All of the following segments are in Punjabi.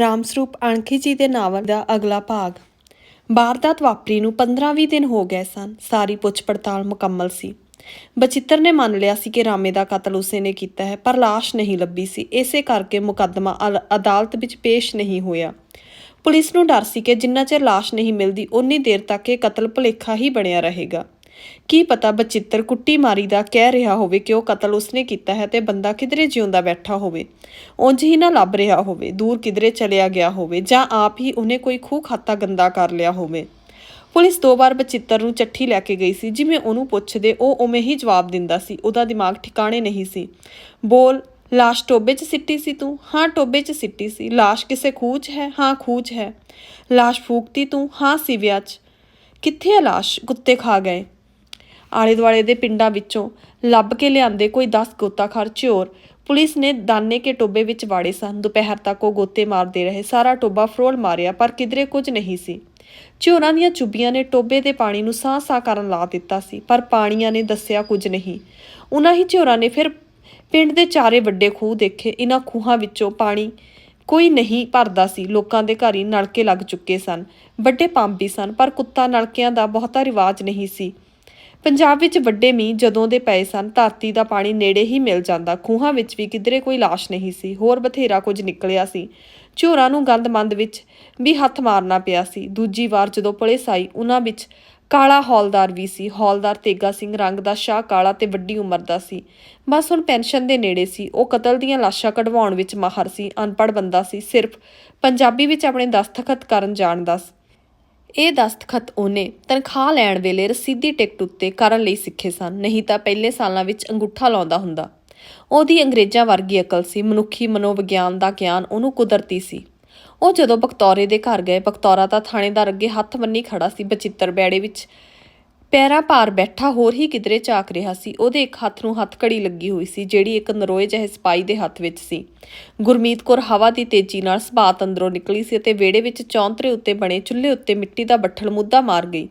ਰਾਮਸਰੂਪ ਅਣਖੀ ਜੀ ਦੇ ਨਾਵਲ ਦਾ ਅਗਲਾ ਭਾਗ। ਵਾਰਦਾਤ ਵਾਪਰੀ ਨੂੰ 15-20 ਦਿਨ ਹੋ ਗਏ ਸਨ। ਸਾਰੀ ਪੁੱਛ ਪੜਤਾਲ ਮੁਕੰਮਲ ਸੀ। ਬਚਿੱਤਰ ਨੇ ਮੰਨ ਲਿਆ ਸੀ ਕਿ ਰਾਮੇ ਦਾ ਕਤਲ ਉਸੇ ਨੇ ਕੀਤਾ ਹੈ, ਪਰ ਲਾਸ਼ ਨਹੀਂ ਲੱਭੀ ਸੀ। ਇਸੇ ਕਰਕੇ ਮੁਕੱਦਮਾ ਅਲ- ਅਦਾਲਤ ਵਿੱਚ ਪੇਸ਼ ਨਹੀਂ ਹੋਇਆ। ਪੁਲਿਸ ਨੂੰ ਡਰ ਸੀ ਕਿ ਜਿੰਨਾ ਚਿਰ ਲਾਸ਼ ਨਹੀਂ ਮਿਲਦੀ ਉਨੀ ਦੇਰ ਤੱਕ ਇਹ ਕਤਲ ਭੁਲੇਖਾ ਹੀ ਬਣਿਆ ਰਹੇਗਾ। ਕੀ ਪਤਾ ਬਚਿੱਤਰ ਕੁੱਟੀ ਮਾਰੀ ਦਾ ਕਹਿ ਰਿਹਾ ਹੋਵੇ ਕਿ ਉਹ ਕਤਲ ਉਸਨੇ ਕੀਤਾ ਹੈ ਤੇ ਬੰਦਾ ਕਿਧਰੇ ਜਿਉਂਦਾ ਬੈਠਾ ਹੋਵੇ। ਉਂਝ ਹੀ ਨਾ ਲੱਭ ਰਿਹਾ ਹੋਵੇ, ਦੂਰ ਕਿਧਰੇ ਚਲਿਆ ਗਿਆ ਹੋਵੇ ਜਾਂ ਆਪ ਹੀ ਉਹਨੇ ਕੋਈ ਖੂਹ ਖਾਤਾ ਗੰਦਾ ਕਰ ਲਿਆ ਹੋਵੇ। ਪੁਲਿਸ ਦੋ ਵਾਰ ਬਚਿੱਤਰ ਨੂੰ ਚੱਠੀ ਲੈ ਕੇ ਗਈ ਸੀ, ਜਿਵੇਂ ਉਹਨੂੰ ਪੁੱਛਦੇ ਉਹ ਉਵੇਂ ਹੀ ਜਵਾਬ ਦਿੰਦਾ ਸੀ, ਉਹਦਾ ਦਿਮਾਗ ਠਿਕਾਣੇ ਨਹੀਂ ਸੀ। ਬੋਲ, ਲਾਸ਼ ਟੋਬੇ 'ਚ ਸਿੱਟੀ ਸੀ ਤੂੰ? ਹਾਂ, ਟੋਬੇ 'ਚ ਸਿੱਟੀ ਸੀ। ਲਾਸ਼ ਕਿਸੇ ਖੂਹ 'ਚ ਹੈ? ਹਾਂ, ਖੂਹ 'ਚ ਹੈ। ਲਾਸ਼ ਫੂਕਤੀ ਤੂੰ? ਹਾਂ, ਸਿਵਿਆਂ 'ਚ। ਕਿੱਥੇ ਹੈ ਲਾਸ਼? ਕੁੱਤੇ ਖਾ ਗਏ। ਆਲੇ ਦੁਆਲੇ ਦੇ ਪਿੰਡਾਂ ਵਿੱਚੋਂ ਲੱਭ ਕੇ ਲਿਆਂਦੇ ਕੋਈ 10 ਗੋਤਾਖਰ ਚੋਰ। ਪੁਲਿਸ ਨੇ ਦਾਨੇ ਕੇ ਟੋਬੇ ਵਿੱਚ ਵਾੜੇ ਸਨ। ਦੁਪਹਿਰ ਤੱਕ ਉਹ ਗੋਤੇ ਮਾਰਦੇ ਰਹੇ। ਸਾਰਾ ਟੋਬਾ ਫਰੋਲ ਮਾਰਿਆ, ਪਰ ਕਿਧਰੇ ਕੁਝ ਨਹੀਂ ਸੀ। ਚੋਰਾਂ ਦੀਆਂ ਚੁੱਬੀਆਂ ਨੇ ਟੋਬੇ ਦੇ ਪਾਣੀ ਨੂੰ ਸਾਹ-ਸਾਹ ਕਰਨ ਲਾ ਦਿੱਤਾ ਸੀ, ਪਰ ਪਾਣੀਆਂ ਨੇ ਦੱਸਿਆ ਕੁਝ ਨਹੀਂ। ਉਹਨਾਂ ਹੀ ਚੋਰਾਂ ਨੇ ਫਿਰ ਪਿੰਡ ਦੇ ਚਾਰੇ ਵੱਡੇ ਖੂਹ ਦੇਖੇ। ਇਹਨਾਂ ਖੂਹਾਂ ਵਿੱਚੋਂ ਪਾਣੀ ਕੋਈ ਨਹੀਂ ਭਰਦਾ ਸੀ। ਲੋਕਾਂ ਦੇ ਘਰ ਹੀ ਨਲਕੇ ਲੱਗ ਚੁੱਕੇ ਸਨ। ਵੱਡੇ ਪੰਪ ਵੀ ਸਨ, ਪਰ ਕੁੱਤਾ ਨਲਕਿਆਂ ਦਾ ਬਹੁਤਾ ਰਿਵਾਜ ਨਹੀਂ ਸੀ। ਪੰਜਾਬ ਵਿੱਚ ਵੱਡੇ ਮੀਂਹ ਜਦੋਂ ਦੇ ਪਏ ਸਨ, ਧਰਤੀ ਦਾ ਪਾਣੀ ਨੇੜੇ ਹੀ ਮਿਲ ਜਾਂਦਾ। ਖੂਹਾਂ ਵਿੱਚ ਵੀ ਕਿਧਰੇ ਕੋਈ ਲਾਸ਼ ਨਹੀਂ ਸੀ। ਹੋਰ ਬਥੇਰਾ ਕੁਝ ਨਿਕਲਿਆ ਸੀ। ਝੋਰਾਂ ਨੂੰ ਗੰਦਮੰਦ ਵਿੱਚ ਵੀ ਹੱਥ ਮਾਰਨਾ ਪਿਆ ਸੀ। ਦੂਜੀ ਵਾਰ ਜਦੋਂ ਪੁਲਿਸ ਆਈ, ਉਹਨਾਂ ਵਿੱਚ ਕਾਲਾ ਹੌਲਦਾਰ ਵੀ ਸੀ। ਹੌਲਦਾਰ ਤੇਗਾ ਸਿੰਘ ਰੰਗ ਦਾ ਸ਼ਾਹ, ਕਾਲਾ ਤੇ ਵੱਡੀ ਉਮਰ ਦਾ ਸੀ। ਬਸ ਹੁਣ ਪੈਨਸ਼ਨ ਦੇ ਨੇੜੇ ਸੀ। ਉਹ ਕਤਲ ਦੀਆਂ ਲਾਸ਼ਾਂ ਕਢਵਾਉਣ ਵਿੱਚ ਮਾਹਰ ਸੀ। ਅਨਪੜ੍ਹ ਬੰਦਾ ਸੀ। ਸਿਰਫ ਪੰਜਾਬੀ ਵਿੱਚ ਆਪਣੇ ਦਸਤਖਤ ਕਰਨ ਜਾਣਦਾ ਸੀ। ਇਹ ਦਸਤਖਤ ਉਹਨੇ ਤਨਖਾਹ ਲੈਣ ਵੇਲੇ ਰਸੀਦੀ ਟਿਕਟ ਉੱਤੇ ਕਰਨ ਲਈ ਸਿੱਖੇ ਸਨ, ਨਹੀਂ ਤਾਂ ਪਹਿਲੇ ਸਾਲਾਂ ਵਿੱਚ ਅੰਗੂਠਾ ਲਾਉਂਦਾ ਹੁੰਦਾ। ਉਹਦੀ ਅੰਗਰੇਜ਼ਾਂ ਵਰਗੀ ਅਕਲ ਸੀ, ਮਨੁੱਖੀ ਮਨੋਵਿਗਿਆਨ ਦਾ ਗਿਆਨ ਉਹਨੂੰ ਕੁਦਰਤੀ ਸੀ। ਉਹ ਜਦੋਂ ਬਕਤੌਰੇ ਦੇ ਘਰ ਗਏ ਬਖਤੌਰਾ ਤਾਂ ਥਾਣੇਦਾਰ ਅੱਗੇ ਹੱਥ ਬੰਨੀ ਖੜਾ ਸੀ ਬਚਿੱਤਰ ਬੈੜੇ ਵਿੱਚ। ਪੈਰਾਂ ਭਾਰ ਬੈਠਾ ਹੋਰ ਹੀ ਕਿਧਰੇ ਝਾਕ ਰਿਹਾ ਸੀ। ਉਹਦੇ ਇੱਕ ਹੱਥ ਨੂੰ ਹੱਥ ਘੜੀ ਲੱਗੀ ਹੋਈ ਸੀ, ਜਿਹੜੀ ਇੱਕ ਨਰੋਏ ਜਿਹੇ ਸਿਪਾਈ ਦੇ ਹੱਥ ਵਿੱਚ ਸੀ। ਗੁਰਮੀਤ ਕੌਰ ਹਵਾ ਦੀ ਤੇਜ਼ੀ ਨਾਲ ਸਬਾਤ ਅੰਦਰੋਂ ਨਿਕਲੀ ਸੀ ਅਤੇ ਵਿਹੜੇ ਵਿੱਚ ਚੌਂਤਰੇ ਉੱਤੇ ਬਣੇ ਚੁੱਲ੍ਹੇ ਉੱਤੇ ਮਿੱਟੀ ਦਾ ਬੱਠਲ ਮੁੱਦਾ ਮਾਰ ਗਈ।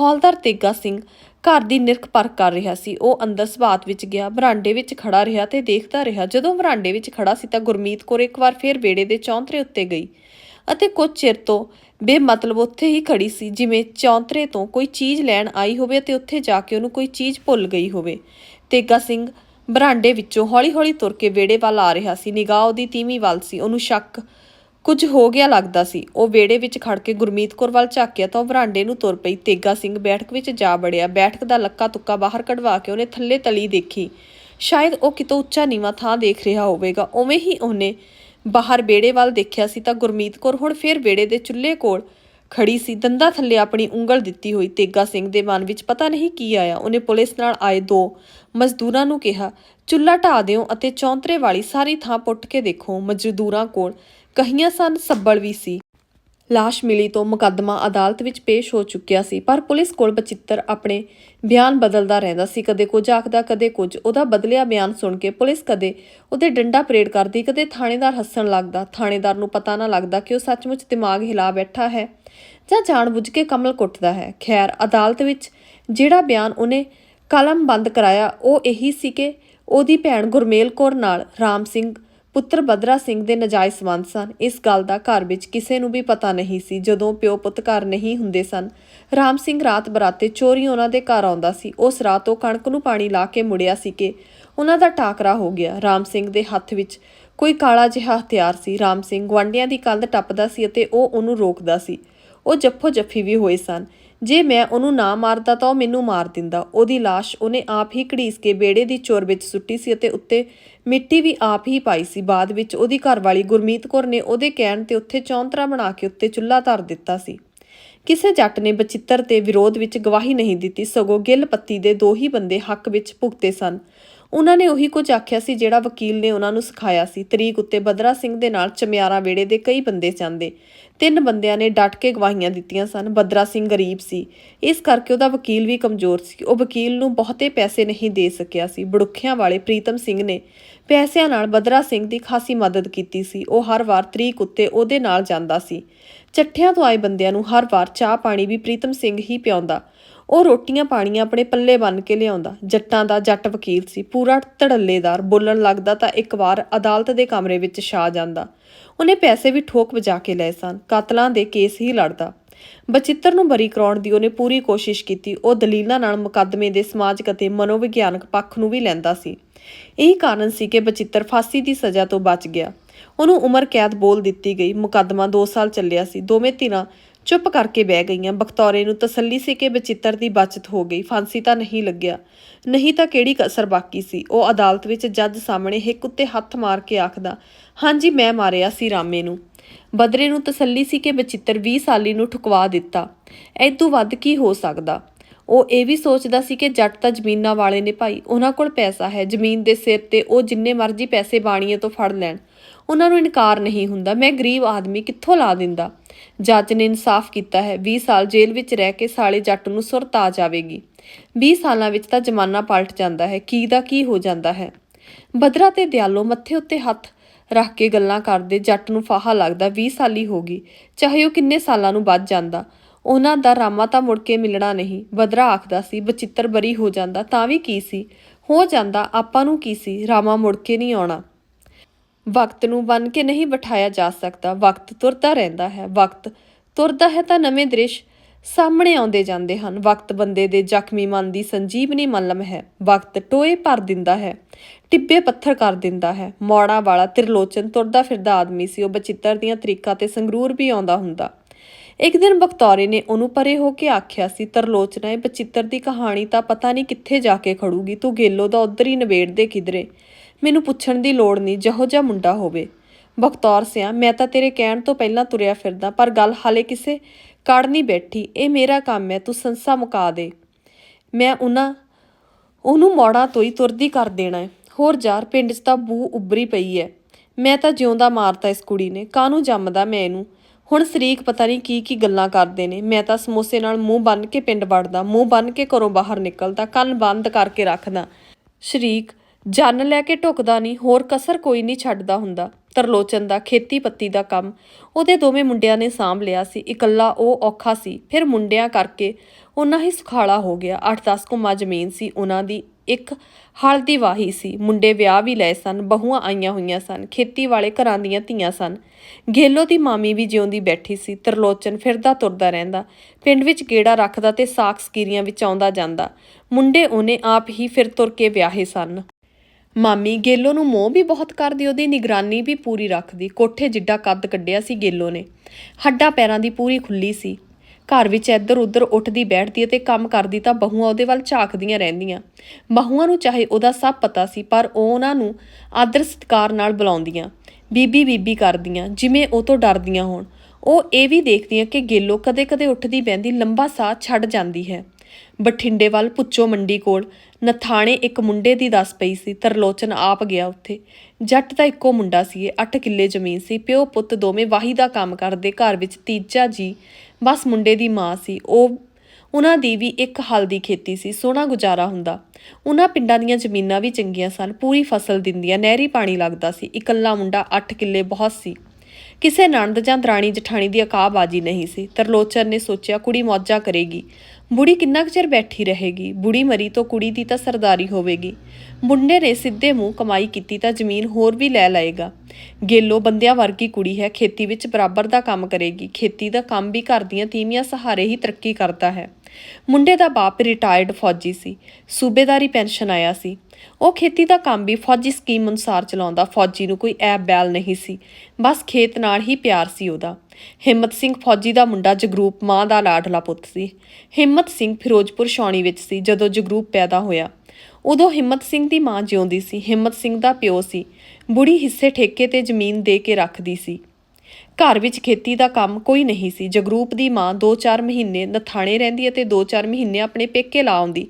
ਹੌਲਦਾਰ ਤੇਗਾ ਸਿੰਘ ਘਰ ਦੀ ਨਿਰਖ ਪਰਖ ਕਰ ਰਿਹਾ ਸੀ। ਉਹ ਅੰਦਰ ਸਬਾਤ ਵਿੱਚ ਗਿਆ ਬਰਾਂਡੇ ਵਿੱਚ ਖੜਾ ਰਿਹਾ ਤੇ ਦੇਖਦਾ ਰਿਹਾ। ਜਦੋਂ ਬਰਾਂਡੇ ਵਿੱਚ ਖੜਾ ਸੀ ਤਾਂ ਗੁਰਮੀਤ ਕੌਰ ਇੱਕ ਵਾਰ ਫੇਰ ਵਿਹੜੇ ਦੇ ਚੌਂਤਰੇ ਉੱਤੇ ਗਈ। ਅਤੇ ਕੁਝ ਚਿਰ ਤੋਂ ਬੇਮਤਲਬ ਉੱਥੇ ਹੀ ਖੜੀ ਸੀ, ਜਿਵੇਂ ਚੌਂਤਰੇ ਤੋਂ ਕੋਈ ਚੀਜ਼ ਲੈਣ ਆਈ ਹੋਵੇ ਅਤੇ ਉੱਥੇ ਜਾ ਕੇ ਉਹਨੂੰ ਕੋਈ ਚੀਜ਼ ਭੁੱਲ ਗਈ ਹੋਵੇ। ਤੇਗਾ ਸਿੰਘ ਬਰਾਂਡੇ ਵਿੱਚੋਂ ਹੌਲੀ-ਹੌਲੀ ਤੁਰ ਕੇ ਵਿਹੜੇ ਵੱਲ ਆ ਰਿਹਾ ਸੀ। ਨਿਗਾਹ ਉਹਦੀ ਤੀਵੀਂ ਵੱਲ ਸੀ। ਉਹਨੂੰ ਸ਼ੱਕ ਕੁਝ ਹੋ ਗਿਆ ਲੱਗਦਾ ਸੀ। ਉਹ ਵਿਹੜੇ ਵਿੱਚ ਖੜ ਕੇ ਗੁਰਮੀਤ ਕੌਰ ਵੱਲ ਝਾਕਿਆ ਤਾਂ ਉਹ ਬਰਾਂਡੇ ਨੂੰ ਤੁਰ ਪਈ। ਤੇਗਾ ਸਿੰਘ ਬੈਠਕ ਵਿੱਚ ਜਾ ਵੜਿਆ। ਬੈਠਕ ਦਾ ਲੱਕਾ ਤੁੱਕਾ ਬਾਹਰ ਕਢਵਾ ਕੇ ਉਹਨੇ ਥੱਲੇ ਤਲੀ ਦੇਖੀ। ਸ਼ਾਇਦ ਉਹ ਕਿਤੋਂ ਉੱਚਾ ਨੀਵਾਂ ਥਾਂ ਦੇਖ ਰਿਹਾ ਹੋਵੇਗਾ। ਉਵੇਂ ਹੀ ਉਹਨੇ ਬਾਹਰ ਵਿਹੜੇ ਵੱਲ ਦੇਖਿਆ ਸੀ ਤਾਂ ਗੁਰਮੀਤ ਕੌਰ ਹੁਣ ਫੇਰ ਵਿਹੜੇ ਦੇ ਚੁੱਲ੍ਹੇ ਕੋਲ ਖੜੀ ਸੀ। ਦੰਦਾ ਥੱਲੇ ਆਪਣੀ ਉਂਗਲ ਦਿੱਤੀ ਹੋਈ ਤੇਗਾ ਸਿੰਘ ਦੇ ਮਨ ਵਿੱਚ ਪਤਾ ਨਹੀਂ ਕੀ ਆਇਆ। ਉਹਨੇ ਪੁਲਿਸ ਨਾਲ ਆਏ ਦੋ ਮਜ਼ਦੂਰਾਂ ਨੂੰ ਕਿਹਾ, ਚੁੱਲ੍ਹਾ ਢਾ ਦਿਓ ਅਤੇ ਚੌਂਤਰੇ ਵਾਲੀ ਸਾਰੀ ਥਾਂ ਪੁੱਟ ਕੇ ਦੇਖੋ। ਮਜ਼ਦੂਰਾਂ ਕੋਲ ਕਹੀਆਂ ਸਨ, ਸੱਬਲ ਵੀ ਸੀ। ਲਾਸ਼ ਮਿਲੀ ਤੋਂ ਮੁਕੱਦਮਾ ਅਦਾਲਤ ਵਿੱਚ ਪੇਸ਼ ਹੋ ਚੁੱਕਿਆ ਸੀ, ਪਰ ਪੁਲਿਸ ਕੋਲ ਬਚਿੱਤਰ ਆਪਣੇ ਬਿਆਨ ਬਦਲਦਾ ਰਹਿੰਦਾ ਸੀ। ਕਦੇ ਕੁਝ ਆਖਦਾ, ਕਦੇ ਕੁਝ ਉਹਦਾ ਬਦਲਿਆ ਬਿਆਨ ਸੁਣ ਕੇ ਪੁਲਿਸ ਕਦੇ ਉਹਦੇ ਡੰਡਾ ਪਰੇਡ ਕਰਦੀ, ਕਦੇ ਥਾਣੇਦਾਰ ਹੱਸਣ ਲੱਗਦਾ। ਥਾਣੇਦਾਰ ਨੂੰ ਪਤਾ ਨਾ ਲੱਗਦਾ ਕਿ ਉਹ ਸੱਚਮੁੱਚ ਦਿਮਾਗ ਹਿਲਾ ਬੈਠਾ ਹੈ ਜਾਂ ਜਾਣਬੁੱਝ ਕੇ ਕਮਲ ਕੁੱਟਦਾ ਹੈ। ਖੈਰ, ਅਦਾਲਤ ਵਿੱਚ ਜਿਹੜਾ ਬਿਆਨ ਉਹਨੇ ਕਲਮ ਬੰਦ ਕਰਾਇਆ, ਉਹ ਇਹੀ ਸੀ ਕਿ ਉਹਦੀ ਭੈਣ ਗੁਰਮੇਲ ਕੌਰ ਨਾਲ ਰਾਮ ਸਿੰਘ ਪੁੱਤਰ ਬਦਰਾ ਸਿੰਘ ਦੇ ਨਜਾਇਜ਼ ਸੰਬੰਧ ਸਨ। ਇਸ ਗੱਲ ਦਾ ਘਰ ਵਿੱਚ ਕਿਸੇ ਨੂੰ ਵੀ ਪਤਾ ਨਹੀਂ ਸੀ। ਜਦੋਂ ਪਿਓ ਪੁੱਤ ਘਰ ਨਹੀਂ ਹੁੰਦੇ ਸਨ, ਰਾਮ ਸਿੰਘ ਰਾਤ ਬਰਾਤੇ ਚੋਰੀ ਉਹਨਾਂ ਦੇ ਘਰ ਆਉਂਦਾ ਸੀ। ਉਸ ਰਾਤ ਉਹ ਕਣਕ ਨੂੰ ਪਾਣੀ ਲਾ ਕੇ ਮੁੜਿਆ ਸੀ ਕਿ ਉਹਨਾਂ ਦਾ ਟਾਕਰਾ ਹੋ ਗਿਆ। ਰਾਮ ਸਿੰਘ ਦੇ ਹੱਥ ਵਿੱਚ ਕੋਈ ਕਾਲਾ ਜਿਹਾ ਹਥਿਆਰ ਸੀ। ਰਾਮ ਸਿੰਘ ਗਵਾਂਢੀਆਂ ਦੀ ਕੰਧ ਟੱਪਦਾ ਸੀ ਅਤੇ ਉਹ ਉਹਨੂੰ ਰੋਕਦਾ ਸੀ। ਉਹ ਜੱਫੋ ਜੱਫੀ ਵੀ ਹੋਏ ਸਨ। ਜੇ ਮੈਂ ਉਹਨੂੰ ਨਾ ਮਾਰਦਾ ਤਾਂ ਉਹ ਮੈਨੂੰ ਮਾਰ ਦਿੰਦਾ। ਉਹਦੀ ਲਾਸ਼ ਉਹਨੇ ਆਪ ਹੀ ਘੜੀਸ ਕੇ ਬੇੜੇ ਦੀ ਚੋਰ ਵਿੱਚ ਸੁੱਟੀ ਸੀ ਅਤੇ ਉੱਤੇ ਮਿੱਟੀ ਵੀ ਆਪ ਹੀ ਪਾਈ ਸੀ। ਬਾਅਦ ਵਿੱਚ ਉਹਦੀ ਘਰਵਾਲੀ ਗੁਰਮੀਤ ਕੌਰ ਨੇ ਉਹਦੇ ਕਹਿਣ ਤੇ ਉੱਥੇ ਚੌਂਤਰਾ ਬਣਾ ਕੇ ਉੱਤੇ ਚੁੱਲ੍ਹਾ ਧਰ ਦਿੱਤਾ ਸੀ। ਕਿਸੇ ਜੱਟ ਨੇ ਬਚਿੱਤਰ ਤੇ ਵਿਰੋਧ ਵਿੱਚ ਗਵਾਹੀ ਨਹੀਂ ਦਿੱਤੀ। ਸਗੋਂ ਗਿੱਲ ਪੱਤੀ ਦੇ ਦੋ ਹੀ ਬੰਦੇ ਹੱਕ ਵਿੱਚ ਭੁਗਤੇ ਸਨ। ਉਹਨਾਂ ਨੇ ਉਹੀ ਕੁਝ ਆਖਿਆ ਸੀ ਜਿਹੜਾ ਵਕੀਲ ਨੇ ਉਹਨਾਂ ਨੂੰ ਸਿਖਾਇਆ ਸੀ। ਤਰੀਕ ਉੱਤੇ ਬਦਰਾ ਸਿੰਘ ਦੇ ਨਾਲ ਚਮਿਆਰਾ ਵੇੜੇ ਦੇ ਕਈ ਬੰਦੇ ਜਾਂਦੇ। ਤਿੰਨ ਬੰਦਿਆਂ ਨੇ ਡਟ ਕੇ ਗਵਾਹੀਆਂ ਦਿੱਤੀਆਂ ਸਨ। ਬਦਰਾ ਸਿੰਘ ਗਰੀਬ ਸੀ। ਇਸ ਕਰਕੇ ਉਹਦਾ ਵਕੀਲ ਵੀ ਕਮਜ਼ੋਰ ਸੀ। ਉਹ ਵਕੀਲ ਨੂੰ ਬਹੁਤੇ ਪੈਸੇ ਨਹੀਂ ਦੇ ਸਕਿਆ ਸੀ। ਬੜੁੱਖਿਆਂ ਵਾਲੇ ਪ੍ਰੀਤਮ ਸਿੰਘ ਨੇ ਪੈਸਿਆਂ ਨਾਲ ਬਦਰਾ ਸਿੰਘ ਦੀ ਖਾਸੀ ਮਦਦ ਕੀਤੀ ਸੀ। ਉਹ ਹਰ ਵਾਰ ਤਰੀਕ ਉੱਤੇ ਉਹਦੇ ਨਾਲ ਜਾਂਦਾ ਸੀ। ਚੱਠਿਆਂ ਤੋਂ ਆਏ ਬੰਦਿਆਂ ਨੂੰ ਹਰ ਵਾਰ ਚਾਹ ਪਾਣੀ ਵੀ ਪ੍ਰੀਤਮ ਸਿੰਘ ਹੀ ਪਿਆਉਂਦਾ। ਉਹ ਰੋਟੀਆਂ ਪਾਣੀਆਂ ਆਪਣੇ ਪੱਲੇ ਬੰਨ ਕੇ ਲਿਆਉਂਦਾ। ਜੱਟਾਂ ਦਾ ਜੱਟ ਵਕੀਲ ਸੀ। ਪੂਰਾ ਧੜੱਲੇਦਾਰ, ਬੋਲਣ ਲੱਗਦਾ ਤਾਂ ਇੱਕ ਵਾਰ ਅਦਾਲਤ ਦੇ ਕਮਰੇ ਵਿੱਚ ਛਾ ਜਾਂਦਾ। ਉਹਨੇ ਪੈਸੇ ਵੀ ਠੋਕ ਵਜਾ ਕੇ ਲਏ ਸਨ। ਕਾਤਲਾਂ ਦੇ ਕੇਸ ਹੀ ਲੜਦਾ। ਬਚਿੱਤਰ ਨੂੰ ਬਰੀ ਕਰਾਉਣ ਦੀ ਉਹਨੇ ਪੂਰੀ ਕੋਸ਼ਿਸ਼ ਕੀਤੀ। ਉਹ ਦਲੀਲਾਂ ਨਾਲ ਮੁਕੱਦਮੇ ਦੇ ਸਮਾਜਿਕ ਅਤੇ ਮਨੋਵਿਗਿਆਨਕ ਪੱਖ ਨੂੰ ਵੀ ਲੈਂਦਾ ਸੀ। ਇਹੀ ਕਾਰਨ ਸੀ ਕਿ ਬਚਿੱਤਰ ਫਾਂਸੀ ਦੀ ਸਜ਼ਾ ਤੋਂ ਬਚ ਗਿਆ। ਉਹਨੂੰ ਉਮਰ ਕੈਦ ਬੋਲ ਦਿੱਤੀ ਗਈ। ਮੁਕੱਦਮਾ 2 ਸਾਲ ਚੱਲਿਆ ਸੀ। ਦੋਵੇਂ ਧਿਰਾਂ ਚੁੱਪ ਕਰਕੇ ਬਹਿ ਗਈਆਂ। ਬਖਤੌਰੇ ਨੂੰ ਤਸੱਲੀ ਸੀ ਕਿ ਬਚਿੱਤਰ ਦੀ ਬਚਤ ਹੋ ਗਈ। ਫਾਂਸੀ ਤਾਂ ਨਹੀਂ ਲੱਗਿਆ। ਨਹੀਂ ਤਾਂ ਕਿਹੜੀ ਕਸਰ ਬਾਕੀ ਸੀ? ਉਹ ਅਦਾਲਤ ਵਿੱਚ ਜੱਜ ਸਾਹਮਣੇ ਹਿੱਕ ਉੱਤੇ ਹੱਥ ਮਾਰ ਕੇ ਆਖਦਾ, ਹਾਂਜੀ, ਮੈਂ ਮਾਰਿਆ ਸੀ ਰਾਮੇ ਨੂੰ। ਬਦਰੇ ਨੂੰ ਤਸੱਲੀ ਸੀ ਕਿ ਬਚਿੱਤਰ 20 ਸਾਲੀ ਨੂੰ ਠੁਕਵਾ ਦਿੱਤਾ। ਐਦੋਂ ਵੱਧ ਕੀ ਹੋ ਸਕਦਾ? ਉਹ ਇਹ ਵੀ ਸੋਚਦਾ ਸੀ ਕਿ ਜੱਟ ਤਾਂ ਜ਼ਮੀਨਾਂ ਵਾਲੇ ਨੇ ਭਾਈ, ਉਹਨਾਂ ਕੋਲ ਪੈਸਾ ਹੈ, ਜ਼ਮੀਨ ਦੇ ਸਿਰ ਤੇ ਉਹ ਜਿੰਨੇ ਮਰਜ਼ੀ ਪੈਸੇ ਬਾਣੀਏ ਤੋਂ ਫੜ ਲੈਣ। ਉਹਨਾਂ ਨੂੰ ਇਨਕਾਰ ਨਹੀਂ ਹੁੰਦਾ, ਮੈਂ ਗਰੀਬ ਆਦਮੀ ਕਿੱਥੋਂ ਲਾ ਦਿੰਦਾ? ਜੱਜ ਨੇ ਇਨਸਾਫ ਕੀਤਾ ਹੈ 20 ਸਾਲ ਜੇਲ੍ਹ ਵਿੱਚ ਰਹਿ ਕੇ ਸਾਲੇ ਜੱਟ ਨੂੰ ਸੁਰਤ ਆ ਜਾਵੇਗੀ। 20 ਸਾਲਾਂ ਵਿੱਚ ਤਾਂ ਜ਼ਮਾਨਾ ਪਲਟ ਜਾਂਦਾ ਹੈ, ਕੀ ਦਾ ਕੀ ਹੋ ਜਾਂਦਾ ਹੈ? ਬਦਰਾ ਤੇ ਦਿਆਲੋ ਮੱਥੇ ਉੱਤੇ ਹੱਥ ਰੱਖ ਕੇ ਗੱਲਾਂ ਕਰਦੇ ਜੱਟ ਨੂੰ ਫਾਹਾ ਲੱਗਦਾ 20 ਸਾਲੀ ਹੋ ਗਈ, ਚਾਹੇ ਉਹ ਕਿੰਨੇ ਸਾਲਾਂ ਨੂੰ ਵੱਧ ਜਾਂਦਾ। ਉਹਨਾਂ ਦਾ ਰਾਮਾ ਤਾਂ ਮੁੜ ਕੇ ਮਿਲਣਾ ਨਹੀਂ। ਬਦਰਾ ਆਖਦਾ ਸੀ, ਬਚਿੱਤਰ ਬਰੀ ਹੋ ਜਾਂਦਾ, ਤਾਂ ਵੀ ਕੀ ਸੀ? ਹੋ ਜਾਂਦਾ, ਆਪਾਂ ਨੂੰ ਕੀ ਸੀ? ਰਾਮਾ ਮੁੜ ਕੇ ਨਹੀਂ ਆਉਣਾ। ਵਕਤ ਨੂੰ ਬੰਨ ਕੇ ਨਹੀਂ ਬਿਠਾਇਆ ਜਾ ਸਕਦਾ। ਵਕਤ ਤੁਰਦਾ ਰਹਿੰਦਾ ਹੈ। ਵਕਤ ਤੁਰਦਾ ਹੈ ਤਾਂ ਨਵੇਂ ਦ੍ਰਿਸ਼ ਸਾਹਮਣੇ ਆਉਂਦੇ ਜਾਂਦੇ ਹਨ। ਵਕਤ ਬੰਦੇ ਦੇ ਜ਼ਖਮੀ ਮਨ ਦੀ ਸੰਜੀਵਨੀ ਮਲਮ ਹੈ। ਵਕਤ ਟੋਏ ਭਰ ਦਿੰਦਾ ਹੈ, ਟਿੱਬੇ ਪੱਥਰ ਕਰ ਦਿੰਦਾ ਹੈ। ਮੌੜਾ ਵਾਲਾ ਤਿਰਲੋਚਨ ਤੁਰਦਾ ਫਿਰਦਾ ਆਦਮੀ ਸੀ। ਉਹ ਬਚਿੱਤਰ ਦੀਆਂ ਤਰੀਕਾਂ ਤੇ ਸੰਗਰੂਰ ਵੀ ਆਉਂਦਾ ਹੁੰਦਾ। ਇੱਕ ਦਿਨ ਬਖਤੌਰੇ ਨੇ ਉਹਨੂੰ ਪਰੇ ਹੋ ਕੇ ਆਖਿਆ ਸੀ ਤਰਲੋਚਨਾ ਇਹ ਬਚਿੱਤਰ ਦੀ ਕਹਾਣੀ ਤਾਂ ਪਤਾ ਨਹੀਂ ਕਿੱਥੇ ਜਾ ਕੇ ਖੜੂਗੀ, ਤੂੰ ਗੇਲੋ ਦਾ ਉਧਰ ਹੀ ਨਿਬੇੜ ਦੇ ਕਿਧਰੇ। ਮੈਨੂੰ ਪੁੱਛਣ ਦੀ ਲੋੜ ਨਹੀਂ, ਜਿਹੋ ਜਿਹਾ ਮੁੰਡਾ ਹੋਵੇ। ਬਖਤੌਰ ਸਿਆ, ਮੈਂ ਤਾਂ ਤੇਰੇ ਕਹਿਣ ਤੋਂ ਪਹਿਲਾਂ ਤੁਰਿਆ ਫਿਰਦਾ, ਪਰ ਗੱਲ ਹਾਲੇ ਕਿਸੇ ਕੜ ਨਹੀਂ ਬੈਠੀ, ਇਹ ਮੇਰਾ ਕੰਮ ਹੈ, ਤੂੰ ਸੰਸਾ ਮੁਕਾ ਦੇ। ਮੈਂ ਉਹਨਾਂ, ਉਹਨੂੰ ਮੋੜਾ ਤੋਂ ਹੀ ਤੁਰਦੀ ਕਰ ਦੇਣਾ ਹੈ। ਹੋਰ ਯਾਰ ਪਿੰਡ 'ਚ ਤਾਂ ਬੂ ਉੱਭਰੀ ਪਈ ਹੈ। ਮੈਂ ਤਾਂ ਜਿਉਂਦਾ ਮਾਰਤਾ ਇਸ ਕੁੜੀ ਨੇ, ਕਾਹਨੂੰ ਜੰਮਦਾ ਮੈਂ ਇਹਨੂੰ? ਹੁਣ ਸ਼ਰੀਕ ਪਤਾ ਨਹੀਂ ਕੀ ਕੀ ਗੱਲਾਂ ਕਰਦੇ ਨੇ। ਮੈਂ ਤਾਂ ਸਮੋਸੇ ਨਾਲ ਮੂੰਹ ਬੰਨ ਕੇ ਪਿੰਡ ਵੜਦਾ, ਮੂੰਹ ਬੰਨ ਕੇ ਘਰੋਂ ਬਾਹਰ ਨਿਕਲਦਾ, ਕੰਨ ਬੰਦ ਕਰਕੇ ਰੱਖਦਾ। ਸ਼ਰੀਕ ਜਨ ਲੈ ਕੇ ਢੁਕਦਾ ਨਹੀਂ, ਹੋਰ ਕਸਰ ਕੋਈ ਨਹੀਂ ਛੱਡਦਾ ਹੁੰਦਾ। ਤਰਲੋਚਨ ਦਾ ਖੇਤੀ ਪੱਤੀ ਦਾ ਕੰਮ, ਉਹਦੇ ਦੋਵੇਂ ਮੁੰਡਿਆਂ ਨੇ ਸਾਂਭ ਲਿਆ ਸੀ। ਇਕੱਲਾ ਉਹ ਔਖਾ ਸੀ। ਫਿਰ ਮੁੰਡਿਆਂ ਕਰਕੇ ਉਹਨਾਂ ਹੀ ਸੁਖਾਲਾ ਹੋ ਗਿਆ। 8-10 ਕੁਮਾ ਜ਼ਮੀਨ ਸੀ ਉਹਨਾਂ ਦੀ। ਇੱਕ ਹਲਦੀ ਵਾਹੀ ਸੀ। ਮੁੰਡੇ ਵਿਆਹ ਵੀ ਲਏ ਸਨ, ਬਹੂਆਂ ਆਈਆਂ ਹੋਈਆਂ ਸਨ, ਖੇਤੀ ਵਾਲੇ ਘਰਾਂ ਦੀਆਂ ਧੀਆਂ ਸਨ। ਗੇਲੋ ਦੀ ਮਾਮੀ ਵੀ ਜਿਉਂਦੀ ਬੈਠੀ ਸੀ, ਤਰਲੋਚਨ ਫਿਰਦਾ ਤੁਰਦਾ ਰਹਿੰਦਾ, ਪਿੰਡ ਵਿੱਚ ਗੇੜਾ ਰੱਖਦਾ ਤੇ ਸਾਖ ਸਕੀਰੀਆਂ ਵਿੱਚ ਆਉਂਦਾ ਜਾਂਦਾ। ਮੁੰਡੇ ਉਹਨੇ ਆਪ ਹੀ ਫਿਰ ਤੁਰ ਕੇ ਵਿਆਹੇ ਸਨ। ਮਾਮੀ ਗੇਲੋ ਨੂੰ ਮੋਹ ਵੀ ਬਹੁਤ ਕਰਦੀ, ਉਹਦੀ ਨਿਗਰਾਨੀ ਵੀ ਪੂਰੀ ਰੱਖਦੀ। ਕੋਠੇ ਜਿੱਡਾ ਕੱਦ ਕੱਢਿਆ ਸੀ ਗੇਲੋ ਨੇ। ਹੱਡਾਂ ਪੈਰਾਂ ਦੀ ਪੂਰੀ ਖੁੱਲੀ ਸੀ। ਘਰ ਵਿੱਚ ਇੱਧਰ ਉੱਧਰ ਉੱਠਦੀ ਬੈਠਦੀ ਅਤੇ ਕੰਮ ਕਰਦੀ ਤਾਂ ਬਹੂਆਂ ਉਹਦੇ ਵੱਲ ਝਾਕਦੀਆਂ ਰਹਿੰਦੀਆਂ। ਬਹੂਆਂ ਨੂੰ ਚਾਹੇ ਉਹਦਾ ਸਭ ਪਤਾ ਸੀ, ਪਰ ਉਹ ਉਹਨਾਂ ਨੂੰ ਆਦਰ ਸਤਿਕਾਰ ਨਾਲ ਬੁਲਾਉਂਦੀਆਂ। ਬੀਬੀ ਬੀਬੀ ਕਰਦੀਆਂ, ਜਿਵੇਂ ਉਹ ਤੋਂ ਡਰਦੀਆਂ ਹੋਣ। ਉਹ ਇਹ ਵੀ ਦੇਖਦੀਆਂ ਕਿ ਗੇਲੋ ਕਦੇ-ਕਦੇ ਉੱਠਦੀ ਬਹਿੰਦੀ ਲੰਬਾ ਸਾਹ ਛੱਡ ਜਾਂਦੀ ਹੈ। ਬਠਿੰਡੇ ਵੱਲ ਪੁੱਚੋ ਮੰਡੀ ਕੋਲ, ਨਥਾਣੇ ਇੱਕ ਮੁੰਡੇ ਦੀ ਦੱਸ ਪਈ ਸੀ, ਤਰਲੋਚਨ ਆਪ ਗਿਆ ਉੱਥੇ। ਜੱਟ ਦਾ ਇੱਕੋ ਮੁੰਡਾ ਸੀ, ਇਹ 8 ਕਿੱਲੇ ਜ਼ਮੀਨ ਸੀ, ਪਿਓ ਪੁੱਤ ਦੋਵੇਂ ਵਾਹੀ ਦਾ ਕੰਮ ਕਰਦੇ, ਘਰ ਵਿੱਚ ਤੀਜਾ ਜੀ ਬਸ ਮੁੰਡੇ ਦੀ ਮਾਂ ਸੀ। ਉਹ, ਉਹਨਾਂ ਦੀ ਵੀ ਇੱਕ ਹਲ ਦੀ ਖੇਤੀ ਸੀ। ਸੋਹਣਾ ਗੁਜ਼ਾਰਾ ਹੁੰਦਾ। ਉਹਨਾਂ ਪਿੰਡਾਂ ਦੀਆਂ ਜ਼ਮੀਨਾਂ ਵੀ ਚੰਗੀਆਂ ਸਨ। ਪੂਰੀ ਫਸਲ ਦਿੰਦੀਆਂ। ਨਹਿਰੀ ਪਾਣੀ ਲੱਗਦਾ ਸੀ। ਇਕੱਲਾ ਮੁੰਡਾ 8 ਕਿੱਲੇ ਬਹੁਤ ਸੀ। ਕਿਸੇ ਨਣਦ ਜਾਂ ਦਰਾਣੀ ਜਠਾਣੀ ਦੀ ਅਕਾਬਾਜੀ ਨਹੀਂ ਸੀ। ਤਰਲੋਚਨ ਨੇ ਸੋਚਿਆ, ਕੁੜੀ ਮੌਜਾਂ ਕਰੇਗੀ। ਬੁੜੀ ਕਿੰਨਾ ਕੁ ਚਿਰ ਬੈਠੀ ਰਹੇਗੀ? ਬੁੜੀ ਮਰੀ ਤੋਂ ਕੁੜੀ ਦੀ ਤਾਂ ਸਰਦਾਰੀ ਹੋਵੇਗੀ। ਮੁੰਡੇ ਨੇ ਸਿੱਧੇ ਮੂੰਹ ਕਮਾਈ ਕੀਤੀ ਤਾਂ ਜ਼ਮੀਨ ਹੋਰ ਵੀ ਲੈ ਲਏਗਾ। ਗੇਲੋ ਬੰਦਿਆਂ ਵਰਗੀ ਕੁੜੀ ਹੈ, ਖੇਤੀ ਵਿੱਚ ਬਰਾਬਰ ਦਾ ਕੰਮ ਕਰੇਗੀ। ਖੇਤੀ ਦਾ ਕੰਮ ਵੀ ਘਰ ਦੀਆਂ ਤੀਵੀਆਂ ਸਹਾਰੇ ਹੀ ਤਰੱਕੀ ਕਰਦਾ ਹੈ। ਮੁੰਡੇ ਦਾ ਬਾਪ ਰਿਟਾਇਰਡ ਫੌਜੀ ਸੀ, ਸੂਬੇਦਾਰੀ ਪੈਨਸ਼ਨ ਆਇਆ ਸੀ। ਉਹ ਖੇਤੀ ਦਾ ਕੰਮ ਵੀ ਫੌਜੀ ਸਕੀਮ ਅਨੁਸਾਰ ਚਲਾਉਂਦਾ, ਫੌਜੀ ਨੂੰ ਕੋਈ ਐਬ ਬੈਲ ਨਹੀਂ ਸੀ। ਬਸ ਖੇਤ ਨਾਲ ਹੀ ਪਿਆਰ ਸੀ ਉਹਦਾ। ਹਿੰਮਤ ਸਿੰਘ ਫੌਜੀ ਦਾ ਮੁੰਡਾ ਜਗਰੂਪ ਮਾਂ ਦਾ ਲਾਡਲਾ ਪੁੱਤ ਸੀ। ਹਿੰਮਤ ਸਿੰਘ ਫਿਰੋਜ਼ਪੁਰ ਛਾਉਣੀ ਵਿੱਚ ਸੀ, ਜਦੋਂ ਜਗਰੂਪ ਪੈਦਾ ਹੋਇਆ। ਉਦੋਂ ਹਿੰਮਤ ਸਿੰਘ ਦੀ ਮਾਂ ਜਿਉਂਦੀ ਸੀ, ਹਿੰਮਤ ਸਿੰਘ ਦਾ ਪਿਓ ਸੀ। ਬੁੜੀ ਹਿੱਸੇ ਠੇਕੇ ਤੇ ਜ਼ਮੀਨ ਦੇ ਕੇ ਰੱਖਦੀ ਸੀ। ਘਰ ਵਿੱਚ ਖੇਤੀ ਦਾ ਕੰਮ ਕੋਈ ਨਹੀਂ ਸੀ। ਜਗਰੂਪ ਦੀ ਮਾਂ 2-4 ਮਹੀਨੇ ਨਥਾਣੇ ਰਹਿੰਦੀ ਅਤੇ 2-4 ਮਹੀਨੇ ਆਪਣੇ ਪੇਕੇ ਲਾ ਆਉਂਦੀ।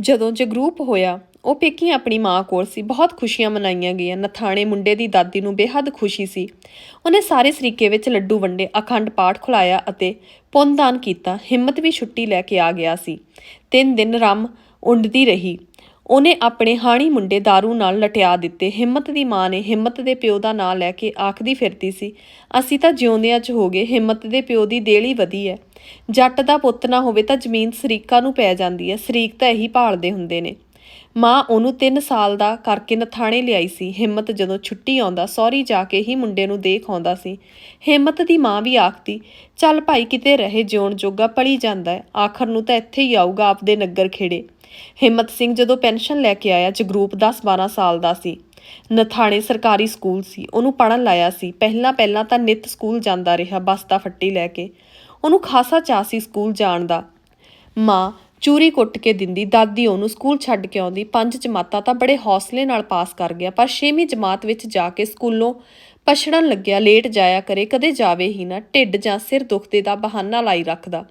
ਜਦੋਂ ਜਗਰੂਪ ਹੋਇਆ, ਉਹ ਪੇਕੀ ਆਪਣੀ ਮਾਂ ਕੋਲ ਸੀ। ਬਹੁਤ ਖੁਸ਼ੀਆਂ ਮਨਾਈਆਂ ਗਈਆਂ। ਨਥਾਣੇ ਮੁੰਡੇ ਦੀ ਦਾਦੀ ਨੂੰ ਬੇਹੱਦ ਖੁਸ਼ੀ ਸੀ। ਉਹਨੇ ਸਾਰੇ ਸਰੀਕੇ ਵਿੱਚ ਲੱਡੂ ਵੰਡੇ, ਅਖੰਡ ਪਾਠ ਖੁਲਾਇਆ ਅਤੇ ਪੁੰਨਦਾਨ ਕੀਤਾ। ਹਿੰਮਤ ਵੀ ਛੁੱਟੀ ਲੈ ਕੇ ਆ ਗਿਆ ਸੀ। ਤਿੰਨ ਦਿਨ ਰਮ ਉੱਡਦੀ ਰਹੀ। ਉਹਨੇ ਆਪਣੇ ਹਾਣੀ ਮੁੰਡੇ दारू ਨਾਲ ਲਟਿਆ ਦਿੱਤੇ। ਹਿੰਮਤ ਦੀ ਮਾਂ ਨੇ ਹਿੰਮਤ ਦੇ ਪਿਓ ਦਾ ਨਾਂ ਲੈ ਕੇ ਆਖਦੀ ਫਿਰਦੀ ਸੀ, ਅਸੀਂ ਤਾਂ ਜਿਉਂਦਿਆਂ 'ਚ ਹੋ ਗਏ, ਹਿੰਮਤ ਦੇ ਪਿਓ ਦੀ ਦੇਲੀ ਵਧੀ ਹੈ ਜੱਟ ਦਾ ਪੁੱਤ ਨਾ ਹੋਵੇ ਤਾਂ ਜ਼ਮੀਨ ਸਰੀਕਾਂ ਨੂੰ ਪੈ ਜਾਂਦੀ ਹੈ ਸਰੀਕ ਤਾਂ ਇਹੀ ਭਾਲਦੇ ਹੁੰਦੇ ਨੇ। ਮਾਂ ਉਹਨੂੰ 3 ਸਾਲ ਦਾ ਕਰਕੇ ਨਥਾਣੇ ਲਿਆਈ ਸੀ। ਹਿੰਮਤ ਜਦੋਂ ਛੁੱਟੀ ਆਉਂਦਾ ਸੌਰੀ ਜਾ ਕੇ ਹੀ ਮੁੰਡੇ ਨੂੰ ਦੇਖ ਆਉਂਦਾ ਸੀ। ਹਿੰਮਤ ਦੀ ਮਾਂ ਵੀ ਆਖਦੀ, ਚੱਲ ਭਾਈ, ਕਿਤੇ ਰਹੇ, ਜਿਉਣ ਜੋਗਾ ਪਲੀ ਜਾਂਦਾ ਆਖਰ ਨੂੰ ਤਾਂ ਇੱਥੇ ਹੀ ਆਊਗਾ, ਆਪਦੇ ਨਗਰ ਖੇੜੇ। ਹਿੰਮਤ ਸਿੰਘ ਜਦੋਂ ਪੈਨਸ਼ਨ ਲੈ ਕੇ ਆਇਆ, ਜਗਰੂਪ 10-12 ਸਾਲ ਦਾ ਸੀ। ਨਥਾਣੇ ਸਰਕਾਰੀ ਸਕੂਲ ਸੀ। ਉਹਨੂੰ ਪੜਨ ਲਾਇਆ ਸੀ। ਪਹਿਲਾਂ ਪਹਿਲਾਂ ਤਾਂ ਨਿਤ ਸਕੂਲ ਜਾਂਦਾ ਰਿਹਾ, ਬੱਸ ਦਾ ਫੱਟੀ ਲੈ ਕੇ। ਉਹਨੂੰ ਖਾਸਾ ਚਾਅ ਸੀ ਸਕੂਲ ਜਾਣ ਦਾ। ਮਾਂ ਚੂਰੀ ਕੁੱਟ ਕੇ ਦਿੰਦੀ, ਦਾਦੀ ਉਹਨੂੰ ਸਕੂਲ ਛੱਡ ਕੇ ਆਉਂਦੀ। ਪੰਜ ਜਮਾਤਾਂ ਤਾਂ ਬੜੇ ਹੌਸਲੇ ਨਾਲ ਪਾਸ ਕਰ ਗਿਆ, ਪਰ ਛੇਵੀਂ ਜਮਾਤ ਵਿੱਚ ਜਾ ਕੇ ਸਕੂਲੋਂ ਪਛੜਨ ਲੱਗਿਆ, ਲੇਟ ਜਾਇਆ ਕਰੇ, ਕਦੇ ਜਾਵੇ ਹੀ ਨਾ, ਢਿੱਡ ਜਾਂ ਸਿਰ ਦੁਖਦੇ ਦਾ ਬਹਾਨਾ ਲਾਈ ਰੱਖਦਾ।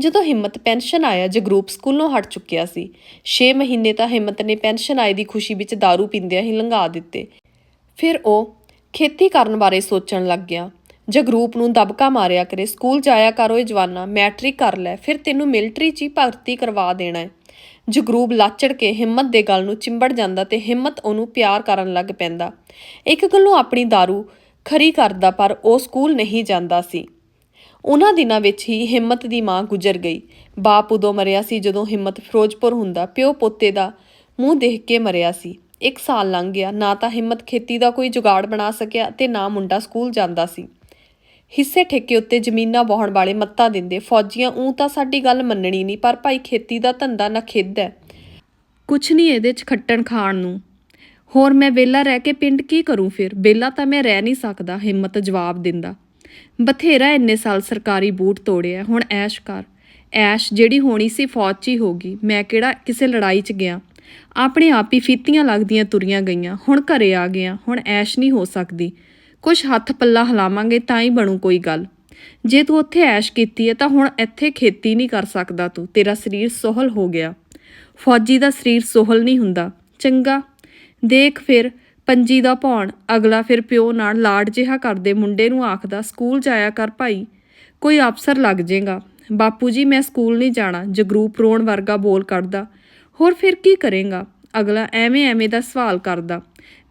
ਜਦੋਂ ਹਿੰਮਤ ਪੈਨਸ਼ਨ ਆਇਆ, ਜਗਰੂਪ ਸਕੂਲੋਂ ਹਟ ਚੁੱਕਿਆ ਸੀ। 6 ਮਹੀਨੇ ਤਾਂ ਹਿੰਮਤ ਨੇ ਪੈਨਸ਼ਨ ਆਏ ਦੀ ਖੁਸ਼ੀ ਵਿੱਚ दारू ਪੀਂਦਿਆਂ ਹੀ ਲੰਘਾ ਦਿੱਤੇ। ਫਿਰ ਉਹ ਖੇਤੀ ਕਰਨ ਬਾਰੇ ਸੋਚਣ ਲੱਗ ਗਿਆ। ਜਗਰੂਪ ਨੂੰ ਦਬਕਾ ਮਾਰਿਆ ਕਰੇ, ਸਕੂਲ ਜਾਇਆ ਕਰ ਓਏ ਜਵਾਨਾ, ਮੈਟ੍ਰਿਕ ਕਰ ਲੈ, ਫਿਰ ਤੈਨੂੰ ਮਿਲਟਰੀ 'ਚ ਹੀ ਭਰਤੀ ਕਰਵਾ ਦੇਣਾ ਹੈ ਜਗਰੂਪ ਲਾਚੜ ਕੇ ਹਿੰਮਤ ਦੇ ਗਲ ਨੂੰ ਚਿੰਬੜ ਜਾਂਦਾ ਤੇ ਹਿੰਮਤ ਉਹਨੂੰ ਪਿਆਰ ਕਰਨ ਲੱਗ ਪੈਂਦਾ। ਇੱਕ ਗੱਲੋਂ ਆਪਣੀ दारू ਖਰੀ ਕਰਦਾ ਪਰ ਉਹ ਸਕੂਲ ਨਹੀਂ ਜਾਂਦਾ ਸੀ। ਉਹਨਾਂ ਦਿਨਾਂ ਵਿੱਚ ਹੀ ਹਿੰਮਤ ਦੀ ਮਾਂ ਗੁਜ਼ਰ ਗਈ। ਬਾਪ ਉਦੋਂ ਮਰਿਆ ਸੀ ਜਦੋਂ ਹਿੰਮਤ ਫਿਰੋਜ਼ਪੁਰ ਹੁੰਦਾ। ਪਿਓ ਪੋਤੇ ਦਾ ਮੂੰਹ ਦੇਖ ਕੇ ਮਰਿਆ ਸੀ। ਇੱਕ ਸਾਲ ਲੰਘ ਗਿਆ। ਨਾ ਤਾਂ ਹਿੰਮਤ ਖੇਤੀ ਦਾ ਕੋਈ ਜੁਗਾੜ ਬਣਾ ਸਕਿਆ ਤੇ ਨਾ ਮੁੰਡਾ ਸਕੂਲ ਜਾਂਦਾ ਸੀ। ਹਿੱਸੇ ਠੇਕੇ ਉੱਤੇ ਜ਼ਮੀਨਾਂ ਵਾਹਣ ਵਾਲੇ ਮੱਤਾ ਦਿੰਦੇ ਫੌਜੀਆਂ ਉਂ ਤਾਂ ਸਾਡੀ ਗੱਲ ਮੰਨਣੀ ਨਹੀਂ, ਪਰ ਭਾਈ ਖੇਤੀ ਦਾ ਧੰਦਾ ਨਾ ਖਿੱਦ ਹੈ ਕੁਛ ਨਹੀਂ ਇਹਦੇ 'ਚ ਖੱਟਣ ਖਾਣ ਨੂੰ। ਹੋਰ ਮੈਂ ਵਿਹਲਾ ਰਹਿ ਕੇ ਪਿੰਡ ਕੀ ਕਰੂੰ ਫਿਰ? ਵਿਹਲਾ ਤਾਂ ਮੈਂ ਰਹਿ ਨਹੀਂ ਸਕਦਾ, ਹਿੰਮਤ ਜਵਾਬ ਦਿੰਦਾ। ਬਥੇਰਾ ਇੰਨੇ ਸਾਲ ਸਰਕਾਰੀ ਬੂਟ ਤੋੜਿਆ, ਹੁਣ ਐਸ਼ ਕਰ। ਐਸ਼ ਜਿਹੜੀ ਹੋਣੀ ਸੀ ਫੌਜ 'ਚ ਹੀ ਹੋਗੀ ਮੈਂ ਕਿਹੜਾ ਕਿਸੇ ਲੜਾਈ 'ਚ ਗਿਆ? ਆਪਣੇ ਆਪ ਹੀ ਫੀਤੀਆਂ ਲੱਗਦੀਆਂ ਤੁਰੀਆਂ ਗਈਆਂ। ਹੁਣ ਘਰੇ ਆ ਗਿਆ। ਹੁਣ ਐਸ਼ ਨਹੀਂ ਹੋ ਸਕਦੀ। ਕੁਛ ਹੱਥ ਪੱਲਾ ਹਿਲਾਵਾਂਗੇ ਤਾਂ ਹੀ ਬਣੂ ਕੋਈ ਗੱਲ। ਜੇ ਤੂੰ ਉੱਥੇ ਐਸ਼ ਕੀਤੀ ਹੈ ਤਾਂ ਹੁਣ ਇੱਥੇ ਖੇਤੀ ਨਹੀਂ ਕਰ ਸਕਦਾ ਤੂੰ। ਤੇਰਾ ਸਰੀਰ ਸੋਹਲ ਹੋ ਗਿਆ। ਫੌਜੀ ਦਾ ਸਰੀਰ ਸੋਹਲ ਨਹੀਂ ਹੁੰਦਾ। ਚੰਗਾ। ਦੇਖ ਫਿਰ, ਪੰਜੀ ਦਾ ਭੌਣ, ਅਗਲਾ ਫਿਰ ਪਿਓ ਨਾਲ ਲਾਡ ਜਿਹਾ ਕਰਦੇ ਮੁੰਡੇ ਨੂੰ ਆਖਦਾ, ਸਕੂਲ ਜਾਇਆ ਕਰ ਭਾਈ। ਕੋਈ ਅਫਸਰ ਲੱਗ ਜਾਏਗਾ ਬਾਪੂ ਜੀ, ਮੈਂ ਸਕੂਲ ਨਹੀਂ ਜਾਣਾ। ਜਗਰੂਪ ਰੋਣ ਵਰਗਾ ਬੋਲ ਕੱਢਦਾ। ਹੋਰ ਫਿਰ ਕੀ ਕਰੇਗਾ? ਅਗਲਾ ਐਵੇਂ ਐਵੇਂ ਦਾ ਸਵਾਲ ਕਰਦਾ।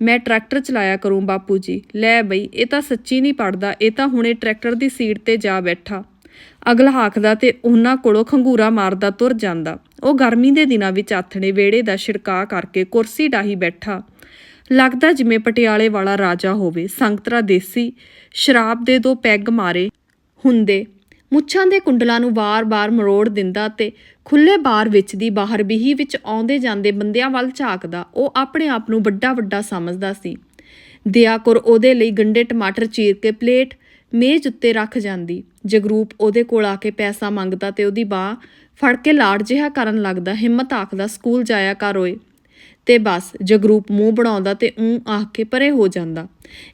ਮੈਂ ਟਰੈਕਟਰ ਚਲਾਇਆ ਕਰੂੰ ਬਾਪੂ ਜੀ। ਲੈ ਬਈ, ਇਹ ਤਾਂ ਸੱਚੀ ਨਹੀਂ ਪੜਦਾ। ਇਹ ਤਾਂ ਹੁਣੇ ਟਰੈਕਟਰ ਦੀ ਸੀਟ ਤੇ ਜਾ ਬੈਠਾ। ਅਗਲਾ ਹਾਕਦਾ ਤੇ ਉਹਨਾਂ ਕੋਲੋਂ ਖੰਗੂਰਾ ਮਾਰਦਾ ਤੁਰ ਜਾਂਦਾ। ਉਹ ਗਰਮੀ ਦੇ ਦਿਨਾਂ ਵਿੱਚ ਆਥਣੇ ਵੇੜੇ ਦਾ ਛਿੜਕਾ ਕਰਕੇ ਕੁਰਸੀ ਡਾਹੀ ਬੈਠਾ। ਲੱਗਦਾ ਜਿਵੇਂ ਪਟਿਆਲੇ ਵਾਲਾ ਰਾਜਾ ਹੋਵੇ। ਸੰਗਤਰਾ ਦੇਸੀ ਸ਼ਰਾਬ ਦੇ ਦੋ ਪੈਗ ਮਾਰੇ ਹੁੰਦੇ। ਮੁੱਛਾਂ ਦੇ ਕੁੰਡਲਾਂ ਨੂੰ ਵਾਰ-ਵਾਰ ਮਰੋੜ ਦਿੰਦਾ ਤੇ ਖੁੱਲੇ ਬਾਰ ਵਿੱਚ ਦੀ ਬਾਹਰ ਬਿਹੀ ਵਿੱਚ ਆਉਂਦੇ ਜਾਂਦੇ ਬੰਦਿਆਂ ਵੱਲ ਝਾਕਦਾ, ਉਹ ਆਪਣੇ ਆਪ ਨੂੰ ਵੱਡਾ ਵੱਡਾ ਸਮਝਦਾ ਸੀ। ਦਿਆਕੁਰ ਉਹਦੇ ਲਈ ਗੰਡੇ ਟਮਾਟਰ ਚੀਰ ਕੇ ਪਲੇਟ ਮੇਜ਼ ਉੱਤੇ ਰੱਖ ਜਾਂਦੀ। ਜਗਰੂਪ ਉਹਦੇ ਕੋਲ ਆ ਕੇ ਪੈਸਾ ਮੰਗਦਾ ਤੇ ਉਹਦੀ ਬਾਹ ਫੜ ਕੇ ਲਾੜ ਜਿਹਾ ਕਰਨ ਲੱਗਦਾ, ਹਿੰਮਤ ਆਖਦਾ, ਸਕੂਲ ਜਾਇਆ ਕਰ ਓਏ। ਤੇ ਬਸ ਜਗਰੂਪ ਮੂੰਹ ਬਣਾਉਂਦਾ ਤੇ ਉਂ ਆਖ ਕੇ ਪਰੇ ਹੋ ਜਾਂਦਾ।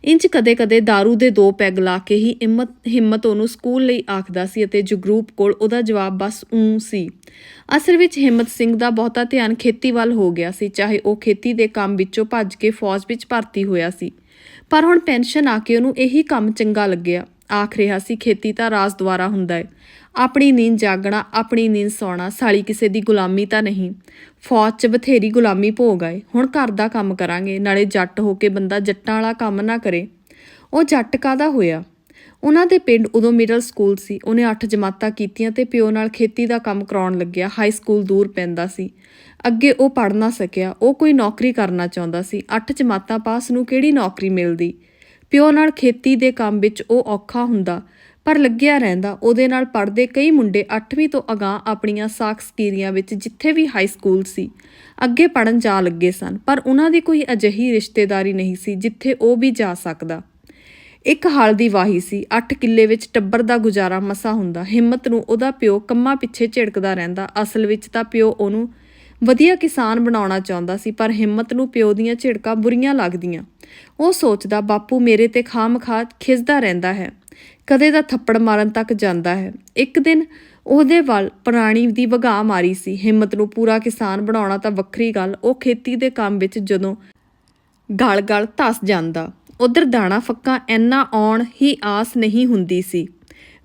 ਇੰਜ ਕਦੇ-ਕਦੇ दारू ਦੇ ਦੋ ਪੈਗ ਲਾ ਕੇ ਹੀ ਹਿੰਮਤ ਹਿੰਮਤ ਉਹਨੂੰ ਸਕੂਲ ਲਈ ਆਖਦਾ ਸੀ ਅਤੇ ਜਗਰੂਪ ਕੋਲ ਉਹਦਾ ਜਵਾਬ ਬਸ ਉਂ ਸੀ। ਅਸਲ ਵਿੱਚ ਹਿੰਮਤ ਸਿੰਘ ਦਾ ਬਹੁਤਾ ਧਿਆਨ ਖੇਤੀ ਵੱਲ ਹੋ ਗਿਆ ਸੀ, ਚਾਹੇ ਉਹ ਖੇਤੀ ਦੇ ਕੰਮ ਵਿੱਚੋਂ ਭੱਜ ਕੇ ਫੌਜ ਵਿੱਚ ਭਰਤੀ ਹੋਇਆ ਸੀ। ਪਰ ਹੁਣ ਪੈਨਸ਼ਨ ਆ ਕੇ ਉਹਨੂੰ ਇਹੀ ਕੰਮ ਚੰਗਾ ਲੱਗਿਆ। ਆਖ ਰਿਹਾ ਸੀ, ਖੇਤੀ ਤਾਂ ਰਾਜ ਦੁਆਰਾ ਹੁੰਦਾ ਹੈ। ਆਪਣੀ ਨੀਂਦ ਜਾਗਣਾ, ਆਪਣੀ ਨੀਂਦ ਸੌਣਾ, ਸਾਲੀ ਕਿਸੇ ਦੀ ਗੁਲਾਮੀ ਤਾਂ ਨਹੀਂ। ਫੌਜ 'ਚ ਬਥੇਰੀ ਗੁਲਾਮੀ ਭੋਗ ਆਏ। ਹੁਣ ਘਰ ਦਾ ਕੰਮ ਕਰਾਂਗੇ, ਨਾਲੇ ਜੱਟ ਹੋ ਕੇ ਬੰਦਾ ਜੱਟਾਂ ਵਾਲਾ ਕੰਮ ਨਾ ਕਰੇ। ਉਹ ਜੱਟ ਕਾਦਾ ਹੋਇਆ? ਉਹਨਾਂ ਦੇ ਪਿੰਡ ਉਦੋਂ ਮਿਡਲ ਸਕੂਲ ਸੀ। ਉਹਨੇ 8 ਜਮਾਤਾਂ ਕੀਤੀਆਂ ਤੇ ਪਿਓ ਨਾਲ ਖੇਤੀ ਦਾ ਕੰਮ ਕਰਾਉਣ ਲੱਗਿਆ। ਹਾਈ ਸਕੂਲ ਦੂਰ ਪੈਂਦਾ ਸੀ। ਅੱਗੇ ਉਹ ਪੜ੍ਹ ਨਾ ਸਕਿਆ। ਉਹ ਕੋਈ ਨੌਕਰੀ ਕਰਨਾ ਚਾਹੁੰਦਾ ਸੀ। 8 ਜਮਾਤਾਂ ਪਾਸ ਨੂੰ ਕਿਹੜੀ ਨੌਕਰੀ ਮਿਲਦੀ? ਪਿਓ ਨਾਲ ਖੇਤੀ ਦੇ ਕੰਮ ਵਿੱਚ ਉਹ ਔਖਾ ਹੁੰਦਾ, ਪਰ ਲੱਗਿਆ ਰਹਿੰਦਾ, ਉਹਦੇ ਨਾਲ ਪੜਦੇ ਕਈ ਮੁੰਡੇ 8ਵੀਂ ਤੋਂ ਅਗਾਂਹ ਆਪਣੀਆਂ ਸਾਖ ਸਕੀਰੀਆਂ ਵਿੱਚ ਜਿੱਥੇ ਵੀ ਹਾਈ ਸਕੂਲ ਸੀ, ਅੱਗੇ ਪੜਨ ਜਾ ਲੱਗੇ ਸਨ, ਪਰ ਉਹਨਾਂ ਦੀ ਕੋਈ ਅਜਿਹੀ ਰਿਸ਼ਤੇਦਾਰੀ ਨਹੀਂ ਸੀ ਜਿੱਥੇ ਉਹ ਵੀ ਜਾ ਸਕਦਾ। ਇੱਕ ਹਾਲ ਦੀ ਵਾਹੀ ਸੀ 8 ਕਿੱਲੇ ਵਿੱਚ ਟੱਬਰ ਦਾ ਗੁਜ਼ਾਰਾ ਮਸਾ ਹੁੰਦਾ, ਹਿੰਮਤ ਨੂੰ ਉਹਦਾ ਪਿਓ ਕੰਮਾਂ ਪਿੱਛੇ ਝਿੜਕਦਾ ਰਹਿੰਦਾ, ਅਸਲ ਵਿੱਚ ਤਾਂ ਪਿਓ ਉਹਨੂੰ ਵਧੀਆ ਕਿਸਾਨ ਬਣਾਉਣਾ ਚਾਹੁੰਦਾ ਸੀ, ਪਰ ਹਿੰਮਤ ਨੂੰ ਪਿਓ ਦੀਆਂ ਝਿੜਕਾਂ ਬੁਰੀਆਂ ਲੱਗਦੀਆਂ। ਉਹ ਸੋਚਦਾ, ਬਾਪੂ, ਮੇਰੇ ਤੇ ਖਾਮਖਾ ਖਿੱਚਦਾ ਰਹਿੰਦਾ ਹੈ। ਕਦੇ ਦਾ ਥੱਪੜ ਮਾਰਨ ਤੱਕ ਜਾਂਦਾ ਹੈ। ਇੱਕ ਦਿਨ ਉਹਦੇ ਵੱਲ ਪ੍ਰਾਣੀ ਦੀ ਵਗਾ ਮਾਰੀ ਸੀ। ਹਿੰਮਤ ਨੂੰ ਪੂਰਾ ਕਿਸਾਨ ਬਣਾਉਣਾ ਤਾਂ ਵੱਖਰੀ ਗੱਲ। ਉਹ ਖੇਤੀ ਦੇ ਕੰਮ ਵਿੱਚ ਜਦੋਂ ਗਲ-ਗਲ ਧਸ ਜਾਂਦਾ, ਉਧਰ ਦਾਣਾ ਫੱਕਾ ਐਨਾ ਆਉਣ ਹੀ ਆਸ ਨਹੀਂ ਹੁੰਦੀ ਸੀ।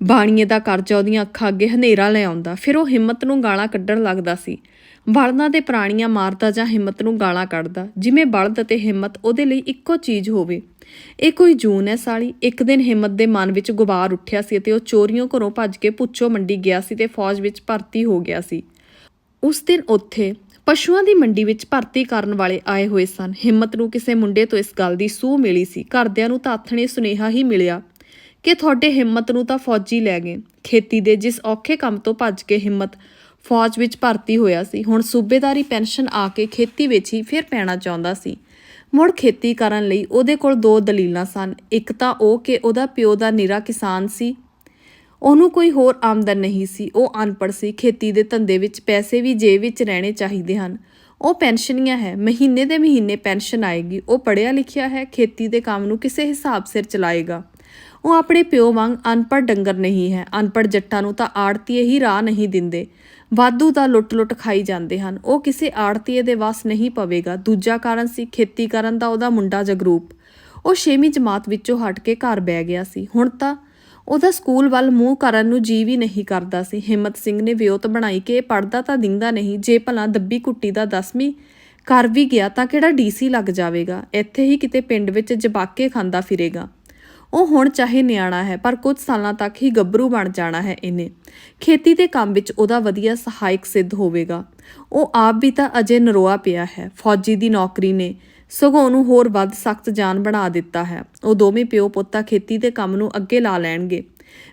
ਬਾਣੀਏ ਦਾ ਕਰਜ਼ਾ ਉਹਦੀਆਂ ਅੱਖਾਂ ਅੱਗੇ ਹਨੇਰਾ ਲੈ ਆਉਂਦਾ। ਫਿਰ ਉਹ ਹਿੰਮਤ ਨੂੰ ਗਾਲਾਂ ਕੱਢਣ ਲੱਗਦਾ ਸੀ। ਬਲਦਾਂ ਦੇ ਪ੍ਰਾਣੀਆਂ ਮਾਰਦਾ ਜਾਂ ਹਿੰਮਤ ਨੂੰ ਗਾਲਾਂ ਕੱਢਦਾ, ਜਿਵੇਂ ਬਲਦ ਅਤੇ ਹਿੰਮਤ ਉਹਦੇ ਲਈ ਇੱਕੋ ਚੀਜ਼ ਹੋਵੇ। ਇਹ ਕੋਈ ਜੂਨ ਹੈ ਸਾਲੀ। ਇੱਕ ਦਿਨ ਹਿੰਮਤ ਦੇ ਮਨ ਵਿੱਚ ਗੁਬਾਰ ਉੱਠਿਆ ਸੀ ਅਤੇ ਉਹ ਚੋਰੀਆਂ ਘਰੋਂ ਭੱਜ ਕੇ ਪੁੱਛੋ ਮੰਡੀ ਗਿਆ ਸੀ ਤੇ ਫੌਜ ਵਿੱਚ ਭਰਤੀ ਹੋ ਗਿਆ ਸੀ। ਉਸ ਦਿਨ ਉੱਥੇ ਪਸ਼ੂਆਂ ਦੀ ਮੰਡੀ ਵਿੱਚ ਭਰਤੀ ਕਰਨ ਵਾਲੇ ਆਏ ਹੋਏ ਸਨ। ਹਿੰਮਤ ਨੂੰ ਕਿਸੇ ਮੁੰਡੇ ਤੋਂ ਇਸ ਗੱਲ ਦੀ ਸੂਹ ਮਿਲੀ ਸੀ। ਘਰਦਿਆਂ ਨੂੰ ਤਾਂ ਆਥਣੇ ਸੁਨੇਹਾ ਹੀ ਮਿਲਿਆ। ਕਿ ਤੁਹਾਡੇ ਹਿੰਮਤ ਨੂੰ ਤਾਂ ਫੌਜੀ ਲੈ ਗਏ। ਖੇਤੀ ਦੇ ਜਿਸ ਔਖੇ ਕੰਮ ਤੋਂ ਭੱਜ ਕੇ ਹਿੰਮਤ ਫੌਜ ਵਿੱਚ ਭਰਤੀ ਹੋਇਆ ਸੀ, ਹੁਣ ਸੂਬੇਦਾਰੀ ਪੈਨਸ਼ਨ ਆ ਕੇ ਖੇਤੀ ਵਿੱਚ ਹੀ ਫਿਰ ਪੈਣਾ ਚਾਹੁੰਦਾ ਸੀ। ਮੁੜ ਖੇਤੀ ਕਰਨ ਲਈ ਉਹਦੇ ਕੋਲ ਦੋ ਦਲੀਲਾਂ ਸਨ। ਇੱਕ ਤਾਂ ਉਹ ਕਿ ਉਹਦਾ ਪਿਓ ਦਾ ਨਿਰਾ ਕਿਸਾਨ ਸੀ। ਉਹਨੂੰ ਕੋਈ ਹੋਰ ਆਮਦਨ ਨਹੀਂ ਸੀ। ਉਹ ਅਨਪੜ੍ਹ ਸੀ। ਖੇਤੀ ਦੇ ਧੰਦੇ ਵਿੱਚ ਪੈਸੇ ਵੀ ਜੇਬ ਵਿੱਚ ਰਹਿਣੇ ਚਾਹੀਦੇ ਹਨ। ਉਹ ਪੈਨਸ਼ਨੀਆ ਹੈ। ਮਹੀਨੇ ਦੇ ਮਹੀਨੇ ਪੈਨਸ਼ਨ ਆਏਗੀ। ਉਹ ਪੜ੍ਹਿਆ ਲਿਖਿਆ ਹੈ। ਖੇਤੀ ਦੇ ਕੰਮ ਨੂੰ ਕਿਸੇ ਹਿਸਾਬ ਸਿਰ ਚਲਾਏਗਾ। ਉਹ ਆਪਣੇ ਪਿਓ ਵਾਂਗ ਅਨਪੜ੍ਹ ਡੰਗਰ ਨਹੀਂ ਹੈ। ਅਨਪੜ੍ਹ ਜੱਟਾਂ ਨੂੰ ਤਾਂ ਆੜਤੀਏ ਹੀ ਰਾਹ ਨਹੀਂ ਦਿੰਦੇ। ਵਾਧੂ ਦਾ ਲੁੱਟ-ਲੁੱਟ ਖਾਈ ਜਾਂਦੇ ਹਨ। ਉਹ ਕਿਸੇ ਆੜਤੀਏ ਦੇ ਵਾਸ ਨਹੀਂ ਪਵੇਗਾ। ਦੂਜਾ ਕਾਰਨ ਸੀ ਖੇਤੀ ਕਰਨ ਦਾ ਉਹਦਾ ਮੁੰਡਾ ਜਗਰੂਪ। ਉਹ 6ਵੀਂ ਜਮਾਤ ਵਿੱਚੋਂ ਹਟ ਕੇ ਘਰ ਬਹਿ ਗਿਆ ਸੀ। ਹੁਣ ਤਾਂ ਉਹਦਾ ਸਕੂਲ ਵੱਲ ਮੂੰਹ ਕਰਨ ਨੂੰ ਜੀ ਵੀ ਨਹੀਂ ਕਰਦਾ ਸੀ। ਹਿੰਮਤ ਸਿੰਘ ਨੇ ਵਿਉਤ ਬਣਾਈ ਕਿ ਇਹ ਪੜਦਾ ਤਾਂ ਦਿੰਦਾ ਨਹੀਂ, ਜੇ ਭਲਾ ਦੱਬੀ ਕੁੱਟੀ ਦਾ 10ਵੀਂ ਕਰ ਵੀ ਗਿਆ ਤਾਂ ਕਿਹੜਾ ਡੀਸੀ ਲੱਗ ਜਾਵੇਗਾ? ਇੱਥੇ ਹੀ ਕਿਤੇ ਪਿੰਡ ਵਿੱਚ ਜਬਾਕੇ ਖਾਂਦਾ ਫਿਰੇਗਾ। ਉਹ ਹੁਣ ਚਾਹੇ ਨਿਆਣਾ ਹੈ, ਪਰ ਕੁਝ ਸਾਲਾਂ ਤੱਕ ਹੀ ਗੱਭਰੂ ਬਣ ਜਾਣਾ ਹੈ ਇਹਨੇ। ਖੇਤੀ ਦੇ ਕੰਮ ਵਿੱਚ ਉਹਦਾ ਵਧੀਆ ਸਹਾਇਕ ਸਿੱਧ ਹੋਵੇਗਾ। ਉਹ ਆਪ ਵੀ ਤਾਂ ਅਜੇ ਨਰੋਆ ਪਿਆ ਹੈ। ਫੌਜੀ ਦੀ ਨੌਕਰੀ ਨੇ ਸਗੋਂ ਉਹਨੂੰ ਹੋਰ ਵੱਧ ਸਖਤ ਜਾਨ ਬਣਾ ਦਿੱਤਾ ਹੈ। ਉਹ ਦੋਵੇਂ ਪਿਓ ਪੁੱਤਾ ਖੇਤੀ ਦੇ ਕੰਮ ਨੂੰ ਅੱਗੇ ਲਾ ਲੈਣਗੇ।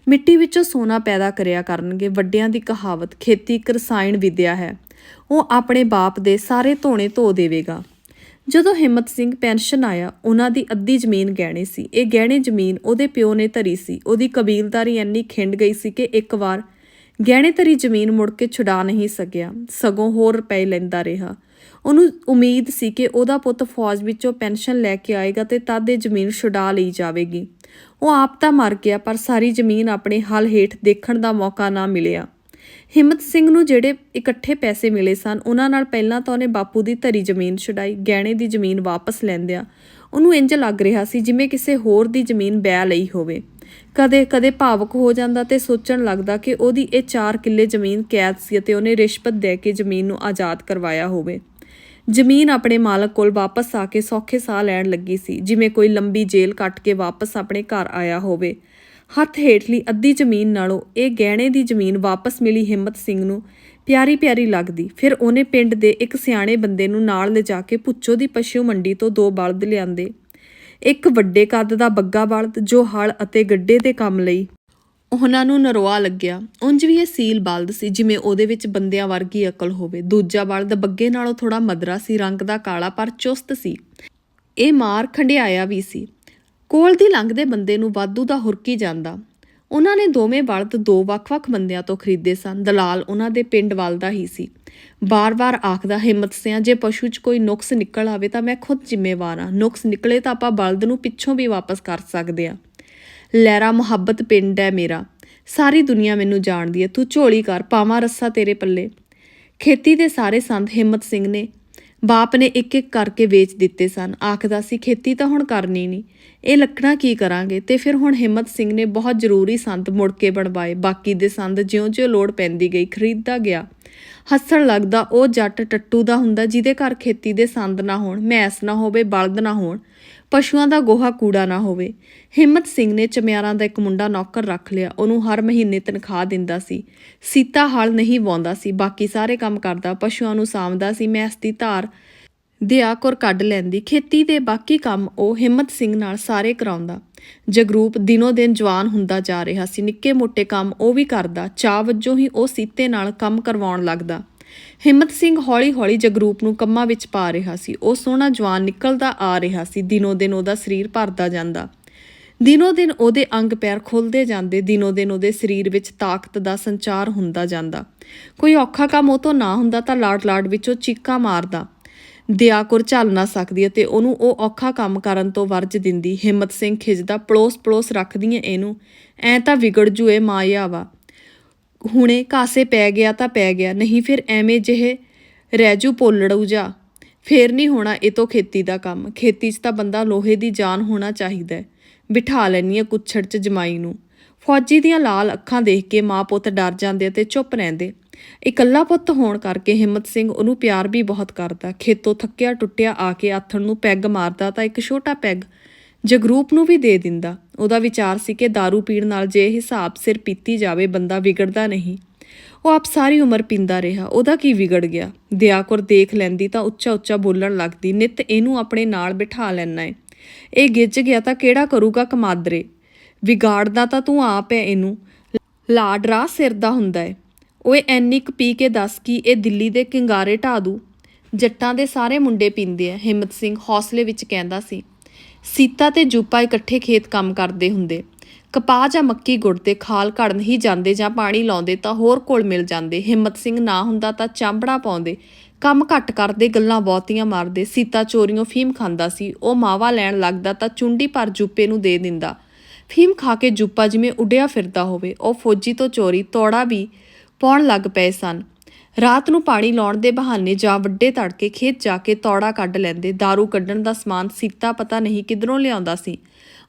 ਮਿੱਟੀ ਵਿੱਚੋਂ ਸੋਨਾ ਪੈਦਾ ਕਰਿਆ ਕਰਨਗੇ। ਵੱਡਿਆਂ ਦੀ ਕਹਾਵਤ, ਖੇਤੀ ਇੱਕ ਰਸਾਇਣ ਵਿਦਿਆ ਹੈ। ਉਹ ਆਪਣੇ ਬਾਪ ਦੇ ਸਾਰੇ ਧੋਣੇ ਧੋ ਦੇਵੇਗਾ। ਜਦੋਂ ਹਿੰਮਤ ਸਿੰਘ ਪੈਨਸ਼ਨ ਆਇਆ, ਉਹਨਾਂ ਦੀ ਅੱਧੀ ਜ਼ਮੀਨ ਗਹਿਣੇ ਸੀ। ਇਹ ਗਹਿਣੇ ਜ਼ਮੀਨ ਉਹਦੇ ਪਿਓ ਨੇ ਧਰੀ ਸੀ। ਉਹਦੀ ਕਬੀਲਦਾਰੀ ਇੰਨੀ ਖਿੰਡ ਗਈ ਸੀ ਕਿ ਇੱਕ ਵਾਰ ਗਹਿਣੇ ਧਰੀ ਜ਼ਮੀਨ ਮੁੜ ਕੇ ਛੁਡਾ ਨਹੀਂ ਸਕਿਆ। ਸਗੋਂ ਹੋਰ ਰੁਪਏ ਲੈਂਦਾ ਰਿਹਾ। ਉਹਨੂੰ ਉਮੀਦ ਸੀ ਕਿ ਉਹਦਾ ਪੁੱਤ ਫੌਜ ਵਿੱਚੋਂ ਪੈਨਸ਼ਨ ਲੈ ਕੇ ਆਏਗਾ ਤੇ ਤਦ ਇਹ ਜ਼ਮੀਨ ਛੁਡਾ ਲਈ ਜਾਵੇਗੀ। ਉਹ ਆਪ ਤਾਂ ਮਰ ਗਿਆ, ਪਰ ਸਾਰੀ ਜ਼ਮੀਨ ਆਪਣੇ ਹਲ ਹੇਠ ਦੇਖਣ ਦਾ ਮੌਕਾ ਨਾ ਮਿਲਿਆ। ਹਿੰਮਤ ਸਿੰਘ ਨੂੰ ਜਿਹੜੇ ਇਕੱਠੇ ਪੈਸੇ ਮਿਲੇ ਸਨ, ਉਹਨਾਂ ਨਾਲ ਪਹਿਲਾਂ ਤਾਂ ਉਹਨੇ ਬਾਪੂ ਦੀ ਧਰੀ ਜ਼ਮੀਨ ਛੁਡਾਈ, ਗਹਿਣੇ ਦੀ ਜ਼ਮੀਨ ਵਾਪਸ ਲੈਂਦਿਆਂ। ਉਹਨੂੰ ਇੰਜ ਲੱਗ ਰਿਹਾ ਸੀ ਜਿਵੇਂ ਕਿਸੇ ਹੋਰ ਦੀ ਜ਼ਮੀਨ ਬੈ ਲਈ ਹੋਵੇ। ਕਦੇ ਕਦੇ ਭਾਵਕ ਹੋ ਜਾਂਦਾ ਤੇ ਸੋਚਣ ਲੱਗਦਾ ਕਿ ਉਹਦੀ ਇਹ 4 ਕਿੱਲੇ ਜ਼ਮੀਨ ਕੈਦ ਸੀ ਅਤੇ ਉਹਨੇ ਰਿਸ਼ਵਤ ਦੇ ਕੇ ਜ਼ਮੀਨ ਨੂੰ ਆਜ਼ਾਦ ਕਰਵਾਇਆ ਹੋਵੇ। ਜ਼ਮੀਨ ਆਪਣੇ ਮਾਲਕ ਕੋਲ ਵਾਪਸ ਆ ਕੇ ਸੌਖੇ ਸਾਹ ਲੈਣ ਲੱਗੀ ਸੀ, ਜਿਵੇਂ ਕੋਈ ਲੰਬੀ ਜੇਲ੍ਹ ਕੱਟ ਕੇ ਵਾਪਸ ਆਪਣੇ ਘਰ ਆਇਆ ਹੋਵੇ। ਹੱਥ ਹੇਠਲੀ ਅੱਧੀ ਜ਼ਮੀਨ ਨਾਲੋਂ ਇਹ ਗਹਿਣੇ ਦੀ ਜ਼ਮੀਨ ਵਾਪਸ ਮਿਲੀ ਹਿੰਮਤ ਸਿੰਘ ਨੂੰ। ਪਿਆਰੀ ਪਿਆਰੀ ਲੱਗਦੀ। ਫਿਰ ਉਹਨੇ ਪਿੰਡ ਦੇ ਇੱਕ ਸਿਆਣੇ ਬੰਦੇ ਨੂੰ ਨਾਲ ਲਿਜਾ ਕੇ ਪੁੱਛੋ ਦੀ ਪਸ਼ੂ ਮੰਡੀ ਤੋਂ ਦੋ ਬਲਦ ਲਿਆਂਦੇ। ਇੱਕ ਵੱਡੇ ਕੱਦ ਦਾ ਬੱਗਾ ਬਲਦ ਜੋ ਹਲ ਅਤੇ ਗੱਡੇ ਦੇ ਕੰਮ ਲਈ ਉਹਨਾਂ ਨੂੰ ਨਰਵਾ ਲੱਗਿਆ। ਉਂਝ ਵੀ ਇਹ ਸੀਲ ਬਲਦ ਸੀ ਜਿਵੇਂ ਉਹਦੇ ਵਿੱਚ ਬੰਦਿਆਂ ਵਰਗੀ ਅਕਲ ਹੋਵੇ। ਦੂਜਾ ਬਲਦ ਬੱਗੇ ਨਾਲੋਂ ਥੋੜਾ ਮਦਰਾ ਸੀ, ਰੰਗ ਦਾ ਕਾਲਾ ਪਰ ਚੁਸਤ ਸੀ। ਇਹ ਮਾਰ ਖੰਡਿਆਇਆ ਵੀ ਸੀ। ਕੋਲ ਦੀ ਲੰਘਦੇ ਬੰਦੇ ਨੂੰ ਵਾਧੂ ਦਾ ਹੁਰਕੀ ਜਾਂਦਾ? ਉਹਨਾਂ ਨੇ ਦੋਵੇਂ ਬਲਦ ਦੋ ਵੱਖ-ਵੱਖ ਬੰਦਿਆਂ ਤੋਂ ਖਰੀਦੇ ਸਨ। ਦਲਾਲ ਉਹਨਾਂ ਦੇ ਪਿੰਡ ਵੱਲ ਦਾ ਹੀ ਸੀ। ਬਾਰ-ਬਾਰ ਆਖਦਾ, ਹਿੰਮਤ ਸਿਆਂ, ਜੇ ਪਸ਼ੂ 'ਚ ਕੋਈ ਨੁਕਸ ਨਿਕਲ ਆਵੇ ਤਾਂ ਮੈਂ ਖੁਦ ਜ਼ਿੰਮੇਵਾਰ ਹਾਂ। ਨੁਕਸ ਨਿਕਲੇ ਤਾਂ ਆਪਾਂ ਬਲਦ ਨੂੰ ਪਿੱਛੋਂ ਵੀ ਵਾਪਸ ਕਰ ਸਕਦੇ ਹਾਂ। ਲਹਿਰਾ, ਮੁਹੱਬਤ ਪਿੰਡ ਹੈ ਮੇਰਾ। ਸਾਰੀ ਦੁਨੀਆ ਮੈਨੂੰ ਜਾਣਦੀ ਹੈ ਤੂੰ ਝੋਲੀ ਕਰ, ਪਾਵਾਂ ਰੱਸਾ ਤੇਰੇ ਪੱਲੇ। ਖੇਤੀ ਦੇ ਸਾਰੇ ਸੰਦ ਹਿੰਮਤ ਸਿੰਘ ਨੇ ਬਾਪ ਨੇ ਇੱਕ ਇੱਕ ਕਰਕੇ ਵੇਚ ਦਿੱਤੇ ਸਨ। ਆਖਦਾ ਸੀ, ਖੇਤੀ ਤਾਂ ਹੁਣ ਕਰਨੀ ਨਹੀਂ ਇਹ ਲੱਕੜਾਂ ਕੀ ਕਰਾਂਗੇ? ਤੇ ਫਿਰ ਹੁਣ ਹਿੰਮਤ ਸਿੰਘ ਨੇ ਬਹੁਤ ਜ਼ਰੂਰੀ ਸੰਦ ਮੁੜ ਕੇ ਬਣਵਾਏ। ਬਾਕੀ ਦੇ ਸੰਦ ਜਿਉਂ-ਜਿਉਂ ਲੋੜ ਪੈਂਦੀ ਗਈ, ਖਰੀਦਦਾ ਗਿਆ। ਹੱਸਣ ਲੱਗਦਾ, ਉਹ ਜੱਟ ਟੱਟੂ ਦਾ ਹੁੰਦਾ, ਜਿਹਦੇ ਘਰ ਖੇਤੀ ਦੇ ਸੰਦ ਨਾ ਹੋਣ, ਮੈਸ ਨਾ ਹੋਵੇ, ਬਲਦ ਨਾ ਹੋਣ। ਪਸ਼ੂਆਂ ਦਾ ਗੋਹਾ ਕੂੜਾ ਨਾ ਹੋਵੇ। ਹਿੰਮਤ ਸਿੰਘ ਨੇ ਚਮਿਆਰਾਂ ਦਾ ਇੱਕ ਮੁੰਡਾ ਨੌਕਰ ਰੱਖ ਲਿਆ। ਉਹਨੂੰ ਹਰ ਮਹੀਨੇ ਤਨਖਾਹ ਦਿੰਦਾ ਸੀ। ਸੀਤਾ ਹਲ ਨਹੀਂ ਵਾਉਂਦਾ ਸੀ। ਬਾਕੀ ਸਾਰੇ ਕੰਮ ਕਰਦਾ। ਪਸ਼ੂਆਂ ਨੂੰ ਸਾਂਭਦਾ ਸੀ। ਮੈਸ ਦੀ ਧਾਰ ਦਿਆ ਕੋਰ ਕੱਢ ਲੈਂਦੀ। ਖੇਤੀ ਦੇ ਬਾਕੀ ਕੰਮ ਉਹ ਹਿੰਮਤ ਸਿੰਘ ਨਾਲ ਸਾਰੇ ਕਰਾਉਂਦਾ। ਜਗਰੂਪ ਦਿਨੋ ਦਿਨ ਜਵਾਨ ਹੁੰਦਾ ਜਾ ਰਿਹਾ ਸੀ। ਨਿੱਕੇ ਮੋਟੇ ਕੰਮ ਉਹ ਵੀ ਕਰਦਾ। ਚਾਹ ਵਜੋਂ ਹੀ ਉਹ ਸੀਤੇ ਨਾਲ ਕੰਮ ਕਰਵਾਉਣ ਲੱਗਦਾ। ਹਿੰਮਤ ਸਿੰਘ ਹੌਲੀ-ਹੌਲੀ ਜਗਰੂਪ ਨੂੰ ਕੰਮਾਂ ਵਿੱਚ ਪਾ ਰਿਹਾ ਸੀ। ਉਹ ਸੋਹਣਾ ਜਵਾਨ ਨਿਕਲਦਾ ਆ ਰਿਹਾ ਸੀ। ਦਿਨੋ ਦਿਨ ਉਹਦਾ ਸਰੀਰ ਭਰਦਾ ਜਾਂਦਾ। ਦਿਨੋ ਦਿਨ ਉਹਦੇ ਅੰਗ ਪੈਰ ਖੁੱਲਦੇ ਜਾਂਦੇ ਦਿਨੋ ਦਿਨ ਉਹਦੇ ਸਰੀਰ ਵਿੱਚ ਤਾਕਤ ਦਾ ਸੰਚਾਰ ਹੁੰਦਾ ਜਾਂਦਾ। ਕੋਈ ਔਖਾ ਕੰਮ ਉਹ ਤੋਂ ਨਾ ਹੁੰਦਾ ਤਾਂ ਲਾੜ-ਲਾੜ ਵਿੱਚੋਂ ਚੀਕਾਂ ਮਾਰਦਾ। ਦਿਆਕੁਰ ਝੱਲ ਨਾ ਸਕਦੀ ਅਤੇ ਉਹਨੂੰ ਉਹ ਔਖਾ ਕੰਮ ਕਰਨ ਤੋਂ ਵਰਜ ਦਿੰਦੀ। ਹਿੰਮਤ ਸਿੰਘ ਖਿਜਦਾ, ਪਲੋਸ-ਪਲੋਸ ਰੱਖਦੀਆਂ ਇਹਨੂੰ। ਐ ਤਾਂ ਵਿਗੜ ਜੂਏ ਮਾਇਆ ਵਾ। ਹੁਣੇ ਕਾਸੇ ਪੈ ਗਿਆ ਤਾਂ ਪੈ ਗਿਆ, ਨਹੀਂ ਫਿਰ ਐਵੇਂ ਜਿਹੇ ਰਹਿਜੂ ਪੋਲੜੂ ਜਾ। ਫੇਰ ਨਹੀਂ ਹੋਣਾ ਇਹ ਤੋਂ ਖੇਤੀ ਦਾ ਕੰਮ। ਖੇਤੀ 'ਚ ਤਾਂ ਬੰਦਾ ਲੋਹੇ ਦੀ ਜਾਨ ਹੋਣਾ ਚਾਹੀਦਾ ਬਿਠਾ ਲੈਣੀ ਆ ਕੁੱਛੜ 'ਚ ਜਮਾਈ ਨੂੰ। ਫੌਜੀ ਦੀਆਂ ਲਾਲ ਅੱਖਾਂ ਦੇਖ ਕੇ ਮਾਂ ਪੁੱਤ ਡਰ ਜਾਂਦੇ ਅਤੇ ਚੁੱਪ ਰਹਿੰਦੇ। ਇਕੱਲਾ ਪੁੱਤ ਹੋਣ ਕਰਕੇ ਹਿੰਮਤ ਸਿੰਘ ਉਹਨੂੰ ਪਿਆਰ ਵੀ ਬਹੁਤ ਕਰਦਾ। ਖੇਤੋਂ ਥੱਕਿਆ ਟੁੱਟਿਆ ਆ ਕੇ ਆਥਣ ਨੂੰ ਪੈਗ ਮਾਰਦਾ ਤਾਂ ਇੱਕ ਛੋਟਾ ਪੈਗ ਜਗਰੂਪ ਨੂੰ ਵੀ ਦੇ ਦਿੰਦਾ, ਉਹਦਾ ਵਿਚਾਰ ਸੀ ਕਿ दारू ਪੀਣ ਨਾਲ ਜੇ ਹਿਸਾਬ ਸਿਰ ਪੀਤੀ ਜਾਵੇ, ਬੰਦਾ ਵਿਗੜਦਾ ਨਹੀਂ। ਉਹ ਆਪ ਸਾਰੀ ਉਮਰ ਪੀਂਦਾ ਰਿਹਾ, ਉਹਦਾ ਕੀ ਵਿਗੜ ਗਿਆ? ਦਿਆਕੁਰ ਦੇਖ ਲੈਂਦੀ ਤਾਂ ਉੱਚਾ ਉੱਚਾ ਬੋਲਣ ਲੱਗਦੀ, ਨਿਤ ਇਹਨੂੰ ਆਪਣੇ ਨਾਲ ਬਿਠਾ ਲੈਣਾ ਏ। ਇਹ ਗਿੱਜ ਗਿਆ ਤਾਂ ਕਿਹੜਾ ਕਰੂਗਾ ਕਮਾਦਰੇ? ਵਿਗਾੜਦਾ ਤਾਂ ਤੂੰ ਆਪ ਹੈ ਇਹਨੂੰ। ਲਾਡਰਾ ਸਿਰ ਦਾ ਹੁੰਦਾ ਏ। ਓਏ ਐਨੀ ਕੁ ਪੀ ਕੇ ਦੱਸ ਕੀ ਇਹ ਦਿੱਲੀ ਦੇ ਕਿੰਗਾਰੇ ਢਾ ਦੂ? ਜੱਟਾਂ ਦੇ ਸਾਰੇ ਮੁੰਡੇ ਪੀਂਦੇ ਆ, ਹਿੰਮਤ ਸਿੰਘ ਹੌਸਲੇ ਵਿੱਚ ਕਹਿੰਦਾ ਸੀ। ਸੀਤਾ ਤੇ ਜੂਪਾ ਇਕੱਠੇ ਖੇਤ ਕੰਮ ਕਰਦੇ ਹੁੰਦੇ। ਕਪਾਹ ਜਾਂ ਮੱਕੀ ਗੁੜਦੇ ਖਾਲ ਘੜਨ ਹੀ ਜਾਂਦੇ ਜਾਂ ਪਾਣੀ ਲਾਉਂਦੇ ਤਾਂ ਹੋਰ ਕੋਲ ਮਿਲ ਜਾਂਦੇ। ਹਿੰਮਤ ਸਿੰਘ ਨਾ ਹੁੰਦਾ ਤਾਂ ਚਾਂਬੜਾ ਪਾਉਂਦੇ। ਕੰਮ ਘੱਟ ਕਰਦੇ, ਗੱਲਾਂ ਬਹੁਤੀਆਂ ਮਾਰਦੇ। ਸੀਤਾ ਚੋਰੀਆਂ ਫੀਮ ਖਾਂਦਾ ਸੀ। ਉਹ ਮਾਵਾ ਲੈਣ ਲੱਗਦਾ ਤਾਂ ਚੁੰਡੀ ਭਰ ਜੁੱਪੇ ਨੂੰ ਦੇ ਦਿੰਦਾ। ਫੀਮ ਖਾ ਕੇ ਜੂਪਾ ਜਿਵੇਂ ਉੱਡਿਆ ਫਿਰਦਾ ਹੋਵੇ, ਉਹ ਫੌਜੀ ਤੋਂ ਚੋਰੀ, ਤੋੜਾ ਵੀ ਪਾਉਣ ਲੱਗ ਪਏ ਸਨ। ਰਾਤ ਨੂੰ ਪਾਣੀ ਲਾਉਣ ਦੇ ਬਹਾਨੇ ਜਾਂ ਵੱਡੇ ਤੜਕੇ ਖੇਤ ਜਾ ਕੇ ਤੌੜਾ ਕੱਢ ਲੈਂਦੇ। दारू ਕੱਢਣ ਦਾ ਸਮਾਨ ਸੀਤਾ ਪਤਾ ਨਹੀਂ ਕਿਧਰੋਂ ਲਿਆਉਂਦਾ ਸੀ।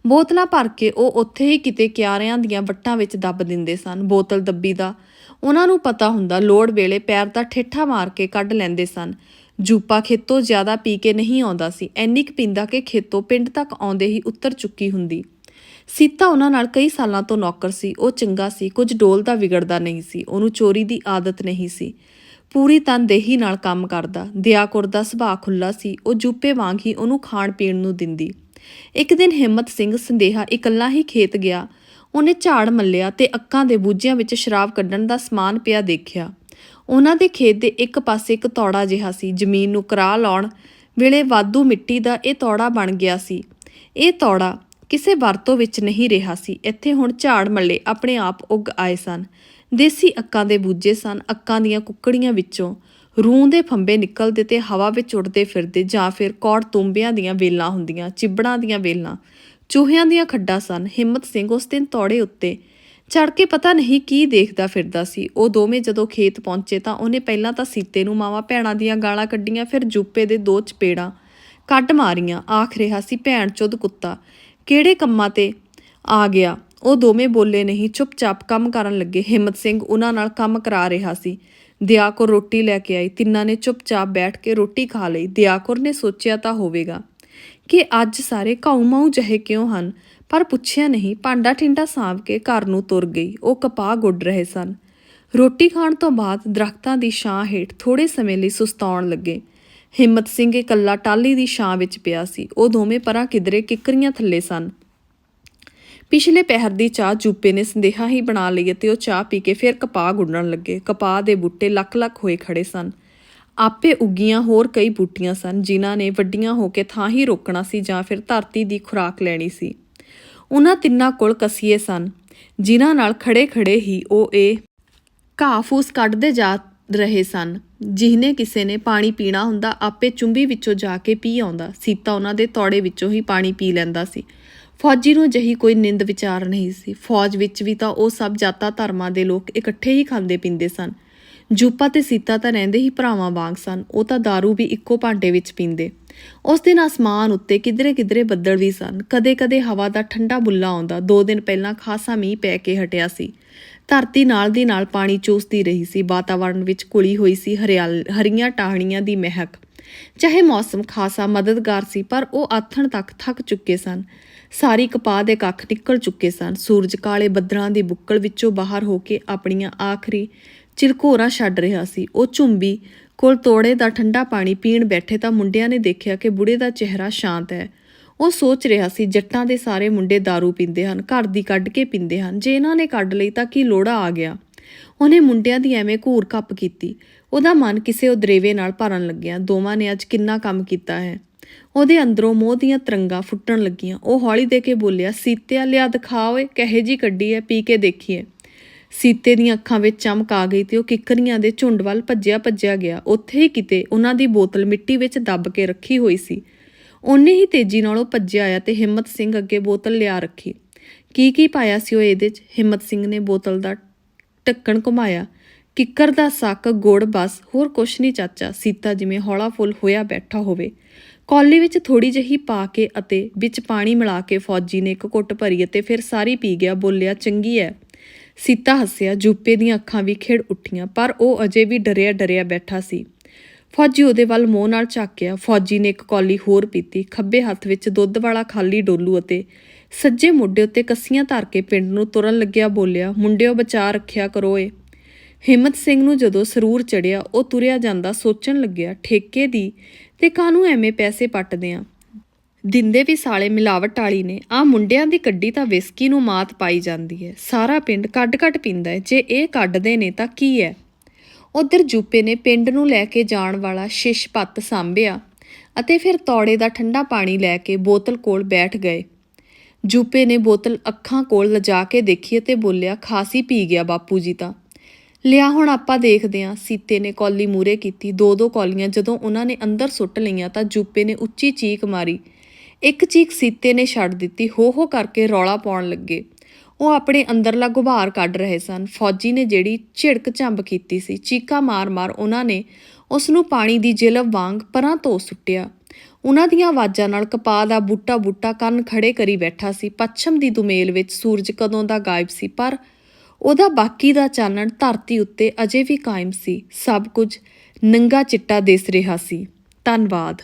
ਬੋਤਲਾਂ ਭਰ ਕੇ ਉਹ ਉੱਥੇ ਹੀ ਕਿਤੇ ਕਿਆਰਿਆਂ ਦੀਆਂ ਵੱਟਾਂ ਵਿੱਚ ਦੱਬ ਦਿੰਦੇ ਸਨ। ਬੋਤਲ ਦੱਬੀ ਦਾ। ਉਹਨਾਂ ਨੂੰ ਪਤਾ ਹੁੰਦਾ ਲੋੜ ਵੇਲੇ ਪੈਰ ਦਾ ਠੇਠਾ ਮਾਰ ਕੇ ਕੱਢ ਲੈਂਦੇ ਸਨ। ਜੂਪਾ ਖੇਤੋਂ ਜ਼ਿਆਦਾ ਪੀ ਕੇ ਨਹੀਂ ਆਉਂਦਾ ਸੀ। ਐਨੀ ਕੁ ਪੀਂਦਾ ਕਿ ਖੇਤੋਂ ਪਿੰਡ ਤੱਕ ਆਉਂਦੇ ਹੀ ਉੱਤਰ ਚੁੱਕੀ ਹੁੰਦੀ। ਸੀਤਾ ਉਹਨਾਂ ਨਾਲ ਕਈ ਸਾਲਾਂ ਤੋਂ ਨੌਕਰ ਸੀ, ਉਹ ਚੰਗਾ ਸੀ, ਕੁਝ ਡੋਲਦਾ ਵਿਗੜਦਾ ਨਹੀਂ ਸੀ, ਉਹਨੂੰ ਚੋਰੀ ਦੀ ਆਦਤ ਨਹੀਂ ਸੀ। ਪੂਰੀ ਤਨਦੇਹੀ ਨਾਲ ਕੰਮ ਕਰਦਾ ਦਿਆਕੁਰ ਦਾ ਸੁਭਾਅ ਖੁੱਲਾ ਸੀ, ਉਹ ਜੂਪੇ ਵਾਂਗ ਹੀ ਉਹਨੂੰ ਖਾਣ ਪੀਣ ਨੂੰ ਦਿੰਦੀ। ਇੱਕ ਦਿਨ ਹਿੰਮਤ ਸਿੰਘ ਸੰਦੇਹਾ ਇਕੱਲਾ ਹੀ ਖੇਤ ਗਿਆ। ਉਹਨੇ ਝਾੜ ਮੱਲਿਆ ਤੇ ਅੱਕਾਂ ਦੇ ਬੂਝਿਆਂ ਵਿੱਚ ਸ਼ਰਾਬ ਕੱਢਣ ਦਾ ਸਮਾਨ ਪਿਆ ਦੇਖਿਆ। ਉਹਨਾਂ ਦੇ ਖੇਤ ਦੇ ਇੱਕ ਪਾਸੇ ਇੱਕ ਤੌੜਾ ਜਿਹਾ ਸੀ, ਜ਼ਮੀਨ ਨੂੰ ਕਰਾ ਲਾਉਣ ਵੇਲੇ ਵਾਧੂ ਮਿੱਟੀ ਦਾ ਇਹ ਤੌੜਾ ਬਣ ਗਿਆ ਸੀ। ਇਹ ਤੌੜਾ ਕਿਸੇ ਵਰਤੋਂ ਵਿੱਚ ਨਹੀਂ ਰਿਹਾ ਸੀ। ਇੱਥੇ ਹੁਣ ਝਾੜ ਮੱਲੇ ਆਪਣੇ ਆਪ ਉੱਗ ਆਏ ਸਨ। ਦੇਸੀ ਅੱਕਾਂ ਦੇ ਬੂਝੇ ਸਨ। ਅੱਕਾਂ ਦੀਆਂ ਕੁੱਕੜੀਆਂ ਵਿੱਚੋਂ ਰੂੰ ਦੇ ਫੰਬੇ ਨਿਕਲਦੇ ਤੇ ਹਵਾ ਵਿੱਚ ਉੱਡਦੇ ਫਿਰਦੇ ਜਾਂ ਫਿਰ ਕੌੜ ਤੁੰਬਿਆਂ ਦੀਆਂ ਵੇਲਾਂ ਹੁੰਦੀਆਂ, ਚਿਬੜਾਂ ਦੀਆਂ ਵੇਲਾਂ। ਚੂਹਿਆਂ ਦੀਆਂ ਖੱਡਾਂ ਸਨ। ਹਿੰਮਤ ਸਿੰਘ ਉਸ ਦਿਨ ਤੌੜੇ ਉੱਤੇ ਚੜ ਕੇ ਪਤਾ ਨਹੀਂ ਕੀ ਦੇਖਦਾ ਫਿਰਦਾ ਸੀ। ਉਹ ਦੋਵੇਂ ਜਦੋਂ ਖੇਤ ਪਹੁੰਚੇ ਤਾਂ ਉਹਨੇ ਪਹਿਲਾਂ ਤਾਂ ਸੀਤੇ ਨੂੰ ਮਾਵਾ ਭੈਣਾਂ ਦੀਆਂ ਗਾਲਾਂ ਕੱਢੀਆਂ, ਫਿਰ ਜੂਪੇ ਦੇ ਦੋ ਚਪੇੜਾਂ ਕੱਢ ਮਾਰੀਆਂ। ਆਖ ਰਿਹਾ ਸੀ, ਭੈਣ ਚੁੱਦ ਕੁੱਤਾ ਕਿਹੜੇ ਕੰਮਾਂ ਤੇ ਆ ਗਿਆ? ਉਹ ਦੋਵੇਂ ਬੋਲੇ ਨਹੀਂ, ਚੁੱਪਚਾਪ ਕੰਮ ਕਰਨ ਲੱਗੇ। ਹਿੰਮਤ ਸਿੰਘ ਉਹਨਾਂ ਨਾਲ ਕੰਮ ਕਰਾ ਰਿਹਾ ਸੀ। ਦਿਆਕੁਰ ਰੋਟੀ ਲੈ ਕੇ ਆਈ। ਤਿੰਨਾਂ ਨੇ ਚੁੱਪਚਾਪ ਬੈਠ ਕੇ ਰੋਟੀ ਖਾ ਲਈ। ਦਿਆਕੁਰ ਨੇ ਸੋਚਿਆ ਤਾਂ ਹੋਵੇਗਾ ਕਿ ਅੱਜ ਸਾਰੇ ਘਾਉ ਮਾਊ ਜਹੇ ਕਿਉਂ ਹਨ? ਪਰ ਪੁੱਛਿਆ ਨਹੀਂ। ਭਾਂਡਾ ਠਿੰਡਾ ਸਾਂਭ ਕੇ ਘਰ ਨੂੰ ਤੁਰ ਗਈ। ਉਹ ਕਪਾਹ ਗੁੱਡ ਰਹੇ ਸਨ। ਰੋਟੀ ਖਾਣ ਤੋਂ ਬਾਅਦ ਦਰਖਤਾਂ ਦੀ ਛਾਂ ਹੇਠ ਥੋੜੇ ਸਮੇਂ ਲਈ ਸੁਸਤਾਉਣ ਲੱਗੇ। ਹਿੰਮਤ ਸਿੰਘ ਇਕੱਲਾ ਟਾਲੀ ਦੀ ਛਾਂ ਵਿੱਚ ਪਿਆ ਸੀ। ਉਹ ਦੋਵੇਂ ਪਰਾਂ ਕਿਧਰੇ ਕਿੱਕਰੀਆਂ ਥੱਲੇ ਸਨ। ਪਿਛਲੇ ਪਹਿਰ ਦੀ ਚਾਹ ਜੂਪੇ ਨੇ ਸੰਦੇਹਾ ਹੀ ਬਣਾ ਲਈ ਅਤੇ ਉਹ ਚਾਹ ਪੀ ਕੇ ਫਿਰ ਕਪਾਹ ਗੁੰਡਣ ਲੱਗੇ। ਕਪਾਹ ਦੇ ਬੂਟੇ ਲੱਖ ਲੱਖ ਹੋਏ ਖੜੇ ਸਨ। ਆਪੇ ਉੱਗੀਆਂ ਹੋਰ ਕਈ ਬੂਟੀਆਂ ਸਨ, ਜਿਨ੍ਹਾਂ ਨੇ ਵੱਡੀਆਂ ਹੋ ਕੇ ਥਾਂ ਹੀ ਰੋਕਣਾ ਸੀ ਜਾਂ ਫਿਰ ਧਰਤੀ ਦੀ ਖੁਰਾਕ ਲੈਣੀ ਸੀ। ਉਹਨਾਂ ਤਿੰਨਾਂ ਕੋਲ ਕਸੀਏ ਸਨ, ਜਿਨ੍ਹਾਂ ਨਾਲ ਖੜੇ-ਖੜੇ ਹੀ ਉਹ ਇਹ ਘਾਹ ਫੂਸ ਕੱਢਦੇ ਜਾ ਰਹੇ ਸਨ। ਜਿਹਨੇ ਕਿਸੇ ਨੇ ਪਾਣੀ ਪੀਣਾ ਹੁੰਦਾ, ਆਪੇ ਚੁੰਬੀ ਵਿੱਚੋਂ ਜਾ ਕੇ ਪੀ ਆਉਂਦਾ। ਸੀਤਾ ਉਹਨਾਂ ਦੇ ਤੌੜੇ ਵਿੱਚੋਂ ਹੀ ਪਾਣੀ ਪੀ ਲੈਂਦਾ ਸੀ। ਫੌਜੀ ਨੂੰ ਜਹੀ ਕੋਈ ਨਿੰਦ ਵਿਚਾਰ ਨਹੀਂ ਸੀ। ਫੌਜ ਵਿੱਚ ਵੀ ਤਾਂ ਉਹ ਸਭ ਜਾਤਾਂ ਧਰਮਾਂ ਦੇ ਲੋਕ ਇਕੱਠੇ ਹੀ ਖਾਂਦੇ ਪੀਂਦੇ ਸਨ। ਜੂਪਾ ਤੇ ਸੀਤਾ ਤਾਂ ਰਹਿੰਦੇ ਹੀ ਭਰਾਵਾਂ ਵਾਂਗ ਸਨ। ਉਹ ਤਾਂ दारू ਵੀ ਇੱਕੋ ਭਾਂਡੇ ਵਿੱਚ ਪੀਂਦੇ। ਉਸ ਦਿਨ ਆਸਮਾਨ ਉੱਤੇ ਕਿਧਰੇ ਕਿਧਰੇ ਬੱਦਲ ਵੀ ਸਨ। ਕਦੇ-ਕਦੇ ਹਵਾ ਦਾ ਠੰਡਾ ਬੁੱਲਾ ਆਉਂਦਾ। ਦੋ ਦਿਨ ਪਹਿਲਾਂ ਖਾਸਾ ਮੀਂਹ ਪੈ ਕੇ ਹਟਿਆ ਸੀ। ਧਰਤੀ ਨਾਲ ਦੀ ਨਾਲ ਪਾਣੀ ਚੂਸਦੀ ਰਹੀ ਸੀ। ਵਾਤਾਵਰਣ ਵਿੱਚ ਘੁਲੀ ਹੋਈ ਸੀ ਹਰਿਆਲ, ਹਰੀਆਂ ਟਾਹਣੀਆਂ ਦੀ ਮਹਿਕ। ਚਾਹੇ ਮੌਸਮ ਖਾਸਾ ਮਦਦਗਾਰ ਸੀ, ਪਰ ਉਹ ਆਥਣ ਤੱਕ ਥੱਕ ਚੁੱਕੇ ਸਨ। ਸਾਰੀ ਕਪਾਹ ਦੇ ਕੱਖ ਨਿਕਲ ਚੁੱਕੇ ਸਨ। ਸੂਰਜ ਕਾਲੇ ਬੱਦਲਾਂ ਦੀ ਬੁੱਕਲ ਵਿੱਚੋਂ ਬਾਹਰ ਹੋ ਕੇ ਆਪਣੀਆਂ ਆਖਰੀ ਚਿਲਕੋਰਾ ਛੱਡ ਰਿਹਾ ਸੀ। ਉਹ ਝੁੰਬੀ ਕੋਲ ਤੋੜੇ ਦਾ ਠੰਡਾ ਪਾਣੀ ਪੀਣ ਬੈਠੇ ਤਾਂ ਮੁੰਡਿਆਂ ਨੇ ਦੇਖਿਆ ਕਿ ਬੁੜੇ ਦਾ ਚਿਹਰਾ ਸ਼ਾਂਤ ਹੈ। ਉਹ ਸੋਚ ਰਿਹਾ ਸੀ, ਜੱਟਾਂ ਦੇ ਸਾਰੇ ਮੁੰਡੇ दारू ਪੀਂਦੇ ਹਨ, ਘਰ ਦੀ ਕੱਢ ਕੇ ਪੀਂਦੇ ਹਨ। ਜੇ ਇਹਨਾਂ ਨੇ ਕੱਢ ਲਈ ਤਾਂ ਕੀ ਲੋੜਾ ਆ ਗਿਆ? ਉਹਨੇ ਮੁੰਡਿਆਂ ਦੀ ਐਵੇਂ ਘੂਰ ਕੱਪ ਕੀਤੀ। ਉਹਦਾ ਮਨ ਕਿਸੇ ਉਦਰੇਵੇ ਨਾਲ ਭਰਨ ਲੱਗਿਆ। ਦੋਵਾਂ ਨੇ ਅੱਜ ਕਿੰਨਾ ਕੰਮ ਕੀਤਾ ਹੈ। ਉਹਦੇ ਅੰਦਰੋਂ ਮੋਹ ਦੀਆਂ ਤਰੰਗਾਂ ਫੁੱਟਣ ਲੱਗੀਆਂ। ਉਹ ਹੌਲੀ ਦੇ ਕੇ ਬੋਲਿਆ, ਸੀਤਿਆ, ਲਿਆ ਦਿਖਾ ਓਏ ਕਹੇ ਜੀ ਕੱਢੀ ਐ ਪੀ ਕੇ ਦੇਖੀਏ। ਸੀਤੇ ਦੀਆਂ ਅੱਖਾਂ ਵਿੱਚ ਚਮਕ ਆ ਗਈ ਤੇ ਉਹ ਕਿੱਕਰੀਆਂ ਦੇ ਝੁੰਡ ਵੱਲ ਭੱਜਿਆ ਭੱਜਿਆ ਗਿਆ। ਉੱਥੇ ਹੀ ਕਿਤੇ ਉਹਨਾਂ ਦੀ ਬੋਤਲ ਮਿੱਟੀ ਵਿੱਚ ਦੱਬ ਕੇ ਰੱਖੀ ਹੋਈ ਸੀ। ਉਹਨੇ ਹੀ ਤੇਜ਼ੀ ਨਾਲ ਉਹ ਭੱਜਿਆ ਆਇਆ ਤੇ ਹਿੰਮਤ ਸਿੰਘ ਅੱਗੇ ਬੋਤਲ ਲਿਆ ਰੱਖੀ। ਕੀ ਕੀ ਪਾਇਆ ਸੀ ਉਹ ਇਹਦੇ 'ਚ? ਹਿੰਮਤ ਸਿੰਘ ਨੇ ਬੋਤਲ ਦਾ ਢੱਕਣ ਘੁਮਾਇਆ। ਕਿੱਕਰ ਦਾ ਸੱਕ, ਗੁੜ ਬਸ, ਹੋਰ ਕੁਛ ਨਹੀਂ ਚਾਚਾ। ਸੀਤਾ ਜਿਵੇਂ ਹੌਲਾ ਫੁੱਲ ਹੋਇਆ ਬੈਠਾ ਹੋਵੇ। ਕੌਲੀ ਵਿੱਚ ਥੋੜੀ ਜਿਹੀ ਪਾ ਕੇ ਅਤੇ ਵਿੱਚ ਪਾਣੀ ਮਿਲਾ ਕੇ ਫੌਜੀ ਨੇ ਇੱਕ ਘੁੱਟ ਭਰੀ ਅਤੇ ਫਿਰ ਸਾਰੀ ਪੀ ਗਿਆ, ਬੋਲਿਆ, ਚੰਗੀ ਐ। ਸੀਤਾ ਹੱਸਿਆ, ਜੂਪੇ ਦੀਆਂ ਅੱਖਾਂ ਵੀ ਖਿੜ ਉੱਠੀਆਂ, ਪਰ ਉਹ ਅਜੇ ਵੀ ਡਰਿਆ ਡਰਿਆ ਬੈਠਾ ਸੀ। ਫੌਜੀ ਉਹਦੇ ਵੱਲ ਮੋਹ ਨਾਲ ਝਾਕਿਆ ਫੌਜੀ ਨੇ ਇੱਕ ਕੌਲੀ ਹੋਰ ਪੀਤੀ। ਖੱਬੇ ਹੱਥ ਵਿੱਚ ਦੁੱਧ ਵਾਲਾ ਖਾਲੀ ਡੋਲੂ ਅਤੇ ਸੱਜੇ ਮੋਢੇ ਉੱਤੇ ਕੱਸੀਆਂ ਧਰ ਕੇ ਪਿੰਡ ਨੂੰ ਤੁਰਨ ਲੱਗਿਆ ਬੋਲਿਆ, ਮੁੰਡਿਓ, ਬਚਾ ਰੱਖਿਆ ਕਰੋ ਏ। ਹਿੰਮਤ ਸਿੰਘ ਨੂੰ ਜਦੋਂ ਸਰੂਰ ਚੜਿਆ, ਉਹ ਤੁਰਿਆ ਜਾਂਦਾ ਸੋਚਣ ਲੱਗਿਆ, ਠੇਕੇ ਦੀ ਤੇ ਕਾਹਨੂੰ ਐਵੇਂ ਪੈਸੇ ਪੱਟਦੇ ਆ? ਦਿੰਦੇ ਵੀ ਸਾਲੇ ਮਿਲਾਵਟ ਵਾਲੀ ਨੇ। ਆ ਮੁੰਡਿਆਂ ਦੀ ਕੱਢੀ ਤਾਂ ਵਿਸਕੀ ਨੂੰ ਮਾਤ ਪਾਈ ਜਾਂਦੀ ਹੈ ਸਾਰਾ ਪਿੰਡ ਕੱਢ-ਕੱਢ ਪੀਂਦਾ ਹੈ ਜੇ ਇਹ ਕੱਢਦੇ ਨੇ ਤਾਂ ਕੀ ਹੈ ਉਧਰ ਜੂਪੇ ਨੇ ਪਿੰਡ ਨੂੰ ਲੈ ਕੇ ਜਾਣ ਵਾਲਾ ਸ਼ਿਸ਼ ਪੱਤ ਸਾਂਭਿਆ ਅਤੇ ਫਿਰ ਤੌੜੇ ਦਾ ਠੰਡਾ ਪਾਣੀ ਲੈ ਕੇ ਬੋਤਲ ਕੋਲ ਬੈਠ ਗਏ। ਜੂਪੇ ਨੇ ਬੋਤਲ ਅੱਖਾਂ ਕੋਲ ਲਿਜਾ ਕੇ ਦੇਖੀ ਅਤੇ ਬੋਲਿਆ, ਖਾਸੀ ਪੀ ਗਿਆ ਬਾਪੂ ਜੀ ਤਾਂ। ਲਿਆ, ਹੁਣ ਆਪਾਂ ਦੇਖਦੇ ਹਾਂ। ਸੀਤੇ ਨੇ ਕੌਲੀ ਮੂਰੇ ਕੀਤੀ ਦੋ ਦੋ ਕੌਲੀਆਂ। ਜਦੋਂ ਉਹਨਾਂ ਨੇ ਅੰਦਰ ਸੁੱਟ ਲਈਆਂ ਤਾਂ ਜੂਪੇ ਨੇ ਉੱਚੀ ਚੀਕ ਮਾਰੀ। ਇੱਕ ਚੀਕ ਸੀਤੇ ਨੇ ਛੱਡ ਦਿੱਤੀ। ਹੋ ਹੋ ਕਰਕੇ ਰੌਲਾ ਪਾਉਣ ਲੱਗੇ। ਉਹ ਆਪਣੇ ਅੰਦਰਲਾ ਗੁਬਾਰ ਕੱਢ ਰਹੇ ਸਨ। ਫੌਜੀ ਨੇ ਜਿਹੜੀ ਝਿੜਕ ਝੰਬ ਕੀਤੀ ਸੀ, ਚੀਕਾ ਮਾਰ-ਮਾਰ ਉਹਨਾਂ ਨੇ ਉਸ ਨੂੰ ਪਾਣੀ ਦੀ ਜਿਲਬ ਵਾਂਗ ਪਰਾਂ ਧੋ ਸੁੱਟਿਆ। ਉਹਨਾਂ ਦੀਆਂ ਆਵਾਜ਼ਾਂ ਨਾਲ ਕਪਾਹ ਦਾ ਬੂਟਾ ਬੂਟਾ ਕੰਨ ਖੜੇ ਕਰੀ ਬੈਠਾ ਸੀ। ਪੱਛਮ ਦੀ ਦੁਮੇਲ ਵਿੱਚ ਸੂਰਜ ਕਦੋਂ ਦਾ ਗਾਇਬ ਸੀ, ਪਰ ਉਹਦਾ ਬਾਕੀ ਦਾ ਚਾਨਣ ਧਰਤੀ ਉੱਤੇ ਅਜੇ ਵੀ ਕਾਇਮ ਸੀ। ਸਭ ਕੁਝ ਨੰਗਾ ਚਿੱਟਾ ਦਿਸ ਰਿਹਾ ਸੀ। ਧੰਨਵਾਦ।